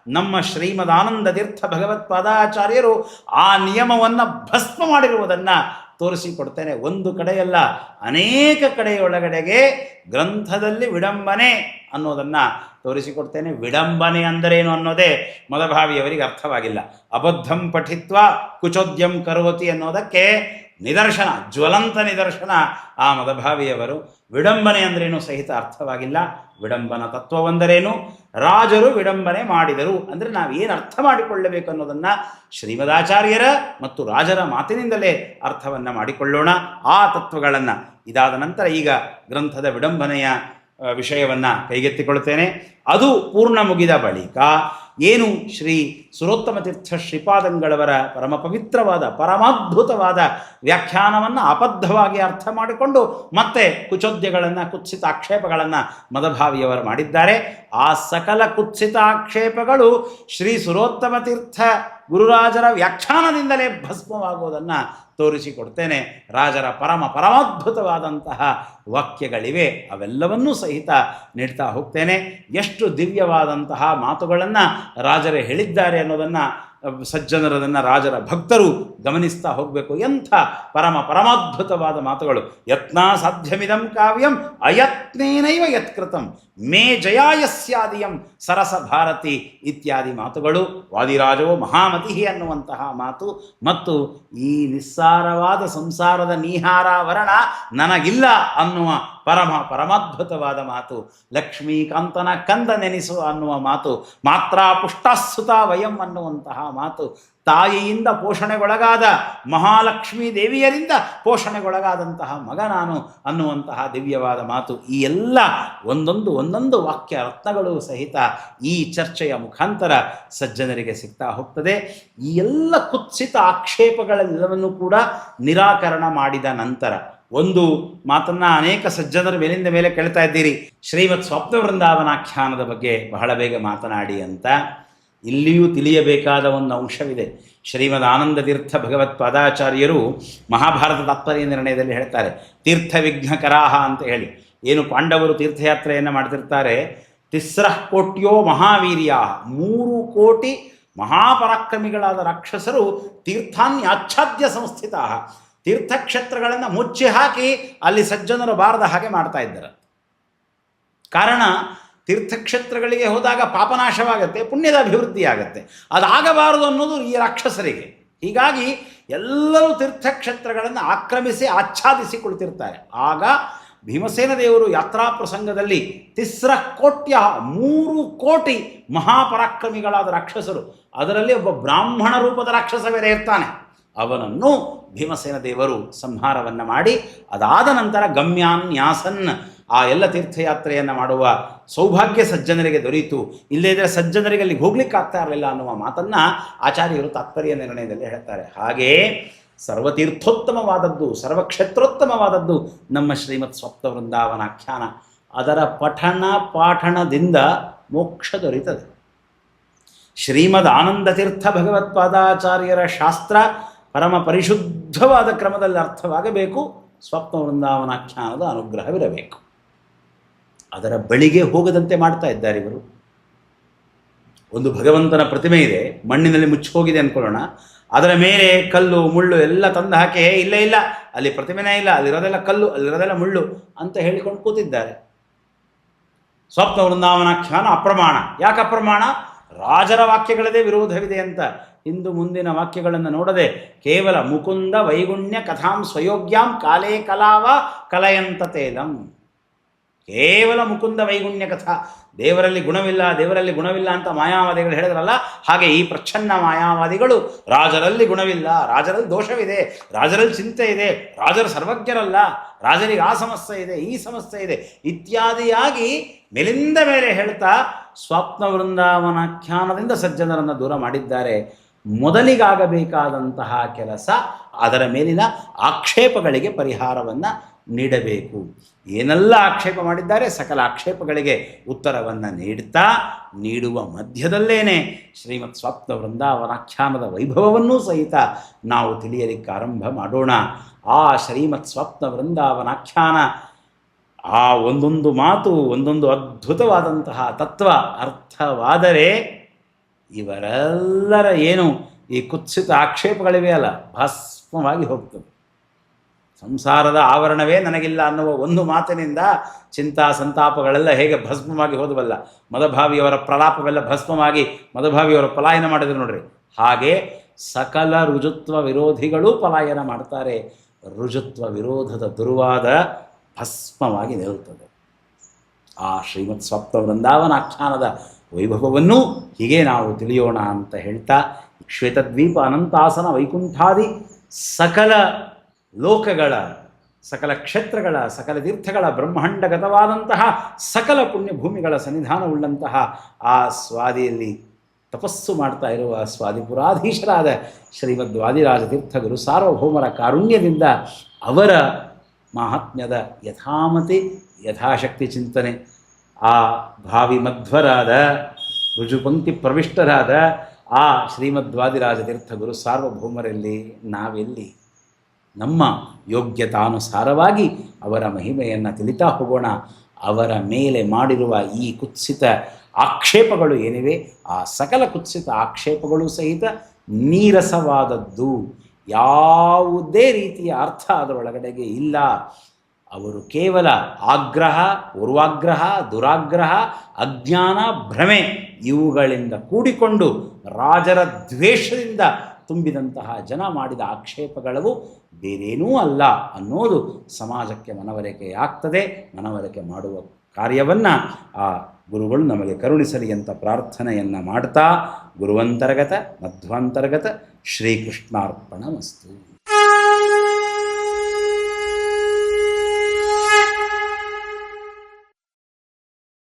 ನಮ್ಮ ಶ್ರೀಮದಾನಂದ ತೀರ್ಥ ಭಗವತ್ಪಾದಾಚಾರ್ಯರು ಆ ನಿಯಮವನ್ನು ಭಸ್ಮ ಮಾಡಿರುವುದನ್ನು ತೋರಿಸಿಕೊಡ್ತೇನೆ. ಒಂದು ಕಡೆಯಲ್ಲ ಅನೇಕ ಕಡೆಯೊಳಗಡೆಗೆ ಗ್ರಂಥದಲ್ಲಿ ವಿಡಂಬನೆ ಅನ್ನೋದನ್ನು ತೋರಿಸಿಕೊಡ್ತೇನೆ. ವಿಡಂಬನೆ ಅಂದರೇನು ಅನ್ನೋದೇ ಮದಭಾವಿಯವರಿಗೆ ಅರ್ಥವಾಗಿಲ್ಲ. ಅಬದ್ಧಂ ಪಠಿತ್ವ ಕುಚೋದ್ಯಂ ಕರೋತಿ ಅನ್ನೋದಕ್ಕೆ ನಿದರ್ಶನ, ಜ್ವಲಂತ ನಿದರ್ಶನ ಆ ಮದಭಾವಿಯವರು. ವಿಡಂಬನೆ ಅಂದ್ರೇನು ಸಹಿತ ಅರ್ಥವಾಗಿಲ್ಲ. ವಿಡಂಬನ ತತ್ವವೊಂದರೇನು? ರಾಜರು ವಿಡಂಬನೆ ಮಾಡಿದರು ಅಂದರೆ ನಾವು ಏನು ಅರ್ಥ ಮಾಡಿಕೊಳ್ಳಬೇಕು ಅನ್ನೋದನ್ನು ಶ್ರೀಮದಾಚಾರ್ಯರ ಮತ್ತು ರಾಜರ ಮಾತಿನಿಂದಲೇ ಅರ್ಥವನ್ನು ಮಾಡಿಕೊಳ್ಳೋಣ. ಆ ತತ್ವಗಳನ್ನು. ಇದಾದ ನಂತರ ಈಗ ಗ್ರಂಥದ ವಿಡಂಬನೆಯ ವಿಷಯವನ್ನು ಕೈಗೆತ್ತಿಕೊಳ್ಳುತ್ತೇನೆ. ಅದು ಪೂರ್ಣ ಮುಗಿದ ಬಳಿಕ ಏನು? ಶ್ರೀ ಸುರೋತ್ತಮ ತೀರ್ಥ ಶ್ರೀಪಾದಂಗಳವರ ಪರಮ ಪವಿತ್ರವಾದ ಪರಮಾದ್ಭುತವಾದ ವ್ಯಾಖ್ಯಾನವನ್ನು ಅಬದ್ಧವಾಗಿ ಅರ್ಥ ಮಾಡಿಕೊಂಡು ಮತ್ತೆ ಕುಚೋದ್ಯಗಳನ್ನು ಕುತ್ಸಿತ ಆಕ್ಷೇಪಗಳನ್ನು ಮದಭಾವಿಯವರು ಮಾಡಿದ್ದಾರೆ. ಆ ಸಕಲ ಕುತ್ಸಿತ ಆಕ್ಷೇಪಗಳು ಶ್ರೀ ಸುರೋತ್ತಮ ತೀರ್ಥ ಗುರುರಾಜರ ವ್ಯಾಖ್ಯಾನದಿಂದಲೇ ಭಸ್ಮವಾಗುವುದನ್ನು ತೋರಿಸಿಕೊಡ್ತೇನೆ. ರಾಜರ ಪರಮ ಪರಮಾದ್ಭುತವಾದಂತಹ ವಾಕ್ಯಗಳಿವೆ. ಅವೆಲ್ಲವನ್ನೂ ಸಹಿತ ನೀಡ್ತಾ ಹೋಗ್ತೇನೆ. ಎಷ್ಟು ದಿವ್ಯವಾದಂತಹ ಮಾತುಗಳನ್ನು ರಾಜರೇ ಹೇಳಿದ್ದಾರೆ ಅನ್ನೋದನ್ನು ಸಜ್ಜನರದನ್ನು ರಾಜರ ಭಕ್ತರು ಗಮನಿಸ್ತಾ ಹೋಗಬೇಕು. ಎಂಥ ಪರಮ ಪರಮಾದ್ಭುತವಾದ ಮಾತುಗಳು. ಯತ್ನ ಸಾಧ್ಯಮಿದಂ ಕಾವ್ಯಂ, ಅಯತ್ನೇನೈವ ಯತ್ಕೃತಂ, ಮೇ ಜಯಾಯಸ್ಯಾದಿಯಂ ಸರಸ ಭಾರತಿ ಇತ್ಯಾದಿ ಮಾತುಗಳು. ವಾದಿರಾಜೋ ಮಹಾಮತಿ ಅನ್ನುವಂತಹ ಮಾತು. ಮತ್ತು ಈ ನಿಸ್ಸಾರವಾದ ಸಂಸಾರದ ನೀಹಾರಾವರಣ ನನಗಿಲ್ಲ ಅನ್ನುವ ಪರಮ ಪರಮದ್ಭುತವಾದ ಮಾತು. ಲಕ್ಷ್ಮೀಕಾಂತನ ಕಂದ ನೆನೆಸು ಅನ್ನುವ ಮಾತು. ಮಾತ್ರ ಪುಷ್ಟಾಸುತ ವಯಂ ಅನ್ನುವಂತಹ ಮಾತು. ತಾಯಿಯಿಂದ ಪೋಷಣೆಗೊಳಗಾದ ಮಹಾಲಕ್ಷ್ಮೀ ದೇವಿಯರಿಂದ ಪೋಷಣೆಗೊಳಗಾದಂತಹ ಮಗ ನಾನು ಅನ್ನುವಂತಹ ದಿವ್ಯವಾದ ಮಾತು. ಈ ಎಲ್ಲ ಒಂದೊಂದು ಒಂದೊಂದು ವಾಕ್ಯ ರತ್ನಗಳು ಸಹಿತ ಈ ಚರ್ಚೆಯ ಮುಖಾಂತರ ಸಜ್ಜನರಿಗೆ ಸಿಗ್ತಾ ಹೋಗ್ತದೆ. ಈ ಎಲ್ಲ ಕುತ್ಸಿತ ಆಕ್ಷೇಪಗಳೆಲ್ಲವನ್ನು ಕೂಡ ನಿರಾಕರಣ ಮಾಡಿದ ನಂತರ ಒಂದು ಮಾತನ್ನ ಅನೇಕ ಸಜ್ಜನರು ಮೇಲಿಂದ ಮೇಲೆ ಕೇಳ್ತಾ ಇದ್ದೀರಿ. ಶ್ರೀಮತ್ ಸ್ವಪ್ನ ವೃಂದಾವನಾಖ್ಯಾನದ ಬಗ್ಗೆ ಬಹಳ ಬೇಗ ಮಾತನಾಡಿ ಅಂತ ಇಲ್ಲಿಯೂ ತಿಳಿಯಬೇಕಾದ ಒಂದು ಅಂಶವಿದೆ. ಶ್ರೀಮದ್ ಆನಂದ ತೀರ್ಥ ಭಗವತ್ ಪಾದಾಚಾರ್ಯರು ಮಹಾಭಾರತ ತಾತ್ಪರ್ಯ ನಿರ್ಣಯದಲ್ಲಿ ಹೇಳ್ತಾರೆ ತೀರ್ಥ ವಿಘ್ನಕರಾಹ ಅಂತ ಹೇಳಿ. ಏನು ಪಾಂಡವರು ತೀರ್ಥಯಾತ್ರೆಯನ್ನು ಮಾಡ್ತಿರ್ತಾರೆ, ತಿಸ್ರಃ ಕೋಟ್ಯೋ ಮಹಾವೀರ್ಯ, ಮೂರು ಕೋಟಿ ಮಹಾಪರಾಕ್ರಮಿಗಳಾದ ರಾಕ್ಷಸರು ತೀರ್ಥಾನ್ಯಾಚ್ಛಾದ್ಯ ಸಂಸ್ಥಿತ ತೀರ್ಥಕ್ಷೇತ್ರಗಳನ್ನು ಮುಚ್ಚಿ ಹಾಕಿ ಅಲ್ಲಿ ಸಜ್ಜನರು ಬಾರದ ಹಾಗೆ ಮಾಡ್ತಾ ಇದ್ದಾರೆ. ಕಾರಣ, ತೀರ್ಥಕ್ಷೇತ್ರಗಳಿಗೆ ಹೋದಾಗ ಪಾಪನಾಶವಾಗುತ್ತೆ ಪುಣ್ಯದ ಅಭಿವೃದ್ಧಿ ಆಗುತ್ತೆ ಅದಾಗಬಾರದು ಅನ್ನೋದು ಈ ರಾಕ್ಷಸರಿಗೆ. ಹೀಗಾಗಿ ಎಲ್ಲರೂ ತೀರ್ಥಕ್ಷೇತ್ರಗಳನ್ನು ಆಕ್ರಮಿಸಿ, ಆಚ್ಛಾದಿಸಿಕೊಳ್ತಿರ್ತಾರೆ. ಆಗ ಭೀಮಸೇನ ದೇವರು ಯಾತ್ರಾ ಪ್ರಸಂಗದಲ್ಲಿ ತಿಸ್ರ ಕೋಟ್ಯ, ಮೂರು ಕೋಟಿ ಮಹಾಪರಾಕ್ರಮಿಗಳಾದ ರಾಕ್ಷಸರು, ಅದರಲ್ಲಿ ಒಬ್ಬ ಬ್ರಾಹ್ಮಣ ರೂಪದ ರಾಕ್ಷಸ ಬೇರೆ ಇರ್ತಾನೆ. ಅವನನ್ನು ಭೀಮಸೇನ ದೇವರು ಸಂಹಾರವನ್ನು ಮಾಡಿ, ಅದಾದ ನಂತರ ಗಮ್ಯಾನ್ ನ್ಯಾಸನ್, ಆ ಎಲ್ಲ ತೀರ್ಥಯಾತ್ರೆಯನ್ನು ಮಾಡುವ ಸೌಭಾಗ್ಯ ಸಜ್ಜನರಿಗೆ ದೊರೆಯಿತು ಇಲ್ಲದೇ ಸಜ್ಜನರಿಗೆ ಅಲ್ಲಿಗೆ ಹೋಗ್ಲಿಕ್ಕೆ ಆಗ್ತಾ ಇರಲಿಲ್ಲ ಅನ್ನುವ ಮಾತನ್ನು ಆಚಾರ್ಯರು ತಾತ್ಪರ್ಯ ನಿರ್ಣಯದಲ್ಲಿ ಹೇಳ್ತಾರೆ. ಹಾಗೆಯೇ ಸರ್ವತೀರ್ಥೋತ್ತಮವಾದದ್ದು, ಸರ್ವಕ್ಷೇತ್ರೋತ್ತಮವಾದದ್ದು ನಮ್ಮ ಶ್ರೀಮತ್ ಸ್ವಪ್ನ ವೃಂದಾವನಾಖ್ಯಾನ ಅದರ ಪಠಣ ಪಾಠಣದಿಂದ ಮೋಕ್ಷ ದೊರೀತದೆ. ಶ್ರೀಮದ್ ಆನಂದತೀರ್ಥ ಭಗವತ್ಪಾದಾಚಾರ್ಯರ ಶಾಸ್ತ್ರ ಪರಮ ಪರಿಶುದ್ಧವಾದ ಕ್ರಮದಲ್ಲಿ ಅರ್ಥವಾಗಬೇಕು. ಸ್ವಪ್ನ ವೃಂದಾವನಾಖ್ಯಾನದ ಅನುಗ್ರಹವಿರಬೇಕು. ಅದರ ಬಳಿಗೆ ಹೋಗದಂತೆ ಮಾಡ್ತಾ ಇದ್ದಾರೆ ಇವರು. ಒಂದು ಭಗವಂತನ ಪ್ರತಿಮೆ ಇದೆ. ಮಣ್ಣಿನಲ್ಲಿ ಮುಚ್ಚಿ ಹೋಗಿದೆ ಅಂದ್ಕೊಳ್ಳೋಣ ಅದರ ಮೇಲೆ ಕಲ್ಲು ಮುಳ್ಳು ಎಲ್ಲ ತಂದು ಹಾಕಿ "ಹೇ, ಇಲ್ಲ ಇಲ್ಲ ಅಲ್ಲಿ ಪ್ರತಿಮೆನೇ ಇಲ್ಲ ಅಲ್ಲಿರೋದೆಲ್ಲ ಕಲ್ಲು ಅಲ್ಲಿರೋದೆಲ್ಲ ಮುಳ್ಳು ಅಂತ ಹೇಳಿಕೊಂಡು ಕೂತಿದ್ದಾರೆ. ಸ್ವಪ್ನ ವೃಂದಾವನಾಖ್ಯಾನ ಅಪ್ರಮಾಣ. ಯಾಕೆ ಅಪ್ರಮಾಣ? ರಾಜರ ವಾಕ್ಯಗಳದೇ ವಿರೋಧವಿದೆ ಅಂತ ಇಂದು ಮುಂದಿನ ವಾಕ್ಯಗಳನ್ನು ನೋಡದೆ ಕೇವಲ ಮುಕುಂದ ವೈಗುಣ್ಯ ಕಥಾಂ ಸ್ವಯೋಗ್ಯಾಂ ಕಾಲೇ ಕಲಾವ ಕಲಯಂತ ತೇಲಂ. ಕೇವಲ ಮುಕುಂದ ವೈಗುಣ್ಯ ಕಥಾ. ದೇವರಲ್ಲಿ ಗುಣವಿಲ್ಲ ದೇವರಲ್ಲಿ ಗುಣವಿಲ್ಲ ಅಂತ ಮಾಯಾವಾದಿಗಳು ಹೇಳಿದ್ರಲ್ಲ, ಹಾಗೆ ಈ ಪ್ರಚ್ಛನ್ನ ಮಾಯಾವಾದಿಗಳು ರಾಜರಲ್ಲಿ ಗುಣವಿಲ್ಲ, ರಾಜರಲ್ಲಿ ದೋಷವಿದೆ, ರಾಜರಲ್ಲಿ ಚಿಂತೆ ಇದೆ, ರಾಜರು ಸರ್ವಜ್ಞರಲ್ಲ, ರಾಜರಿಗೆ ಆ ಸಮಸ್ಯೆ ಇದೆ, ಈ ಸಮಸ್ಯೆ ಇದೆ, ಇತ್ಯಾದಿಯಾಗಿ ಮೇಲಿಂದ ಮೇಲೆ ಹೇಳ್ತಾ ಸ್ವಪ್ನ ವೃಂದಾವನಾಖ್ಯಾನದಿಂದ ಸಜ್ಜನರನ್ನು ದೂರ ಮಾಡಿದ್ದಾರೆ. ಮೊದಲಿಗಾಗಬೇಕಾದಂತಹ ಕೆಲಸ ಅದರ ಮೇಲಿನ ಆಕ್ಷೇಪಗಳಿಗೆ ಪರಿಹಾರವನ್ನು ನೀಡಬೇಕು. ಏನೆಲ್ಲ ಆಕ್ಷೇಪ ಮಾಡಿದ್ದಾರೆ? ಸಕಲ ಆಕ್ಷೇಪಗಳಿಗೆ ಉತ್ತರವನ್ನು ನೀಡ್ತಾ, ನೀಡುವ ಮಧ್ಯದಲ್ಲೇನೆ ಶ್ರೀಮತ್ ಸ್ವಪ್ನ ವೃಂದಾವನಾಖ್ಯಾನದ ವೈಭವವನ್ನೂ ಸಹಿತ ನಾವು ತಿಳಿಯಲಿಕ್ಕೆ ಆರಂಭ ಮಾಡೋಣ. ಆ ಶ್ರೀಮತ್ ಸ್ವಪ್ನ ವೃಂದಾವನಾಖ್ಯಾನ ಆ ಒಂದೊಂದು ಮಾತು, ಒಂದೊಂದು ಅದ್ಭುತವಾದಂತಹ ತತ್ವ, ಅರ್ಥವಾದರೆ ಇವರೆಲ್ಲರ ಏನು ಈ ಕುತ್ಸಿತ ಆಕ್ಷೇಪಗಳಿವೆ ಅಲ್ಲ, ಭಸ್ಮವಾಗಿ ಹೋಗ್ತದೆ. ಸಂಸಾರದ ಆವರಣವೇ ನನಗಿಲ್ಲ ಅನ್ನುವ ಒಂದು ಮಾತಿನಿಂದ ಚಿಂತಾ ಸಂತಾಪಗಳೆಲ್ಲ ಹೇಗೆ ಭಸ್ಮವಾಗಿ ಹೋದವಲ್ಲ, ಮದಭಾವಿಯವರ ಪ್ರಲಾಪವೆಲ್ಲ ಭಸ್ಮವಾಗಿ ಮದಭಾವಿಯವರು ಪಲಾಯನ ಮಾಡಿದ್ರು ನೋಡ್ರಿ. ಹಾಗೆ ಸಕಲ ರುಜುತ್ವ ವಿರೋಧಿಗಳು ಪಲಾಯನ ಮಾಡ್ತಾರೆ. ರುಜುತ್ವ ವಿರೋಧದ ದುರ್ವಾದ ಭಸ್ಮವಾಗಿ ನಿಲ್ಲುತ್ತದೆ. ಆ ಶ್ರೀಮತ್ ಸ್ವಪ್ನ ವೃಂದಾವನಾಖ್ಯಾನದ ವೈಭವವನ್ನು ಹೀಗೆ ನಾವು ತಿಳಿಯೋಣ ಅಂತ ಹೇಳ್ತಾ, ಶ್ವೇತದ್ವೀಪ ಅನಂತಾಸನ ವೈಕುಂಠಾದಿ ಸಕಲ ಲೋಕಗಳ, ಸಕಲ ಕ್ಷೇತ್ರಗಳ, ಸಕಲ ತೀರ್ಥಗಳ ಬ್ರಹ್ಮಾಂಡಗತವಾದಂತಹ ಸಕಲ ಪುಣ್ಯಭೂಮಿಗಳ ಸನ್ನಿಧಾನವುಳ್ಳಂತಹ ಆ ಸ್ವಾದಿಯಲ್ಲಿ ತಪಸ್ಸು ಮಾಡ್ತಾ ಇರುವ ಸ್ವಾದಿಪುರಾಧೀಶರಾದ ಶ್ರೀಮದ್ ವಾದಿರಾಜ ತೀರ್ಥ ಗುರು ಸಾರ್ವಭೌಮರ ಕಾರುಣ್ಯದಿಂದ ಅವರ ಮಾಹಾತ್ಮ್ಯದ ಯಥಾಮತಿ ಯಥಾಶಕ್ತಿ ಚಿಂತನೆ. ಆ ಭಾವಿ ಮಧ್ವರಾದ ರುಜುಪಂಕ್ತಿ ಪ್ರವಿಷ್ಟರಾದ ಆ ಶ್ರೀಮದ್ವಾದಿರಾಜ ತೀರ್ಥ ಗುರು ಸಾರ್ವಭೌಮರಲ್ಲಿ ನಾವೆಲ್ಲಿ? ನಮ್ಮ ಯೋಗ್ಯತಾನುಸಾರವಾಗಿ ಅವರ ಮಹಿಮೆಯನ್ನು ತಿಳಿತಾ ಹೋಗೋಣ. ಅವರ ಮೇಲೆ ಮಾಡಿರುವ ಈ ಕುತ್ಸಿತ ಆಕ್ಷೇಪಗಳು ಏನಿವೆ? ಆ ಸಕಲ ಕುತ್ಸಿತ ಆಕ್ಷೇಪಗಳು ಸಹಿತ ನೀರಸವಾದದ್ದು. ಯಾವುದೇ ರೀತಿಯ ಅರ್ಥ ಅದರೊಳಗಡೆಗೆ ಇಲ್ಲ. ಅವರು ಕೇವಲ ಆಗ್ರಹ ಪೂರ್ವಾಗ್ರಹ ದುರಾಗ್ರಹ, ಅಜ್ಞಾನ, ಭ್ರಮೆ ಇವುಗಳಿಂದ ಕೂಡಿಕೊಂಡು ರಾಜರ ದ್ವೇಷದಿಂದ ತುಂಬಿದಂತಹ ಜನ ಮಾಡಿದ ಆಕ್ಷೇಪಗಳವು ಬೇರೇನೂ ಅಲ್ಲ ಅನ್ನೋದು ಸಮಾಜಕ್ಕೆ ಮನವರಿಕೆಯಾಗ್ತದೆ ಮನವರಿಕೆ ಮಾಡುವ ಕಾರ್ಯವನ್ನು ಆ ಗುರುಗಳು ನಮಗೆ ಕರುಣಿಸಲಿ ಅಂತ ಪ್ರಾರ್ಥನೆಯನ್ನು ಮಾಡ್ತಾ ಗುರುವಂತರ್ಗತ, ಮಧ್ವಾಂತರ್ಗತ श्रीकृष्णार्पणमस्तु।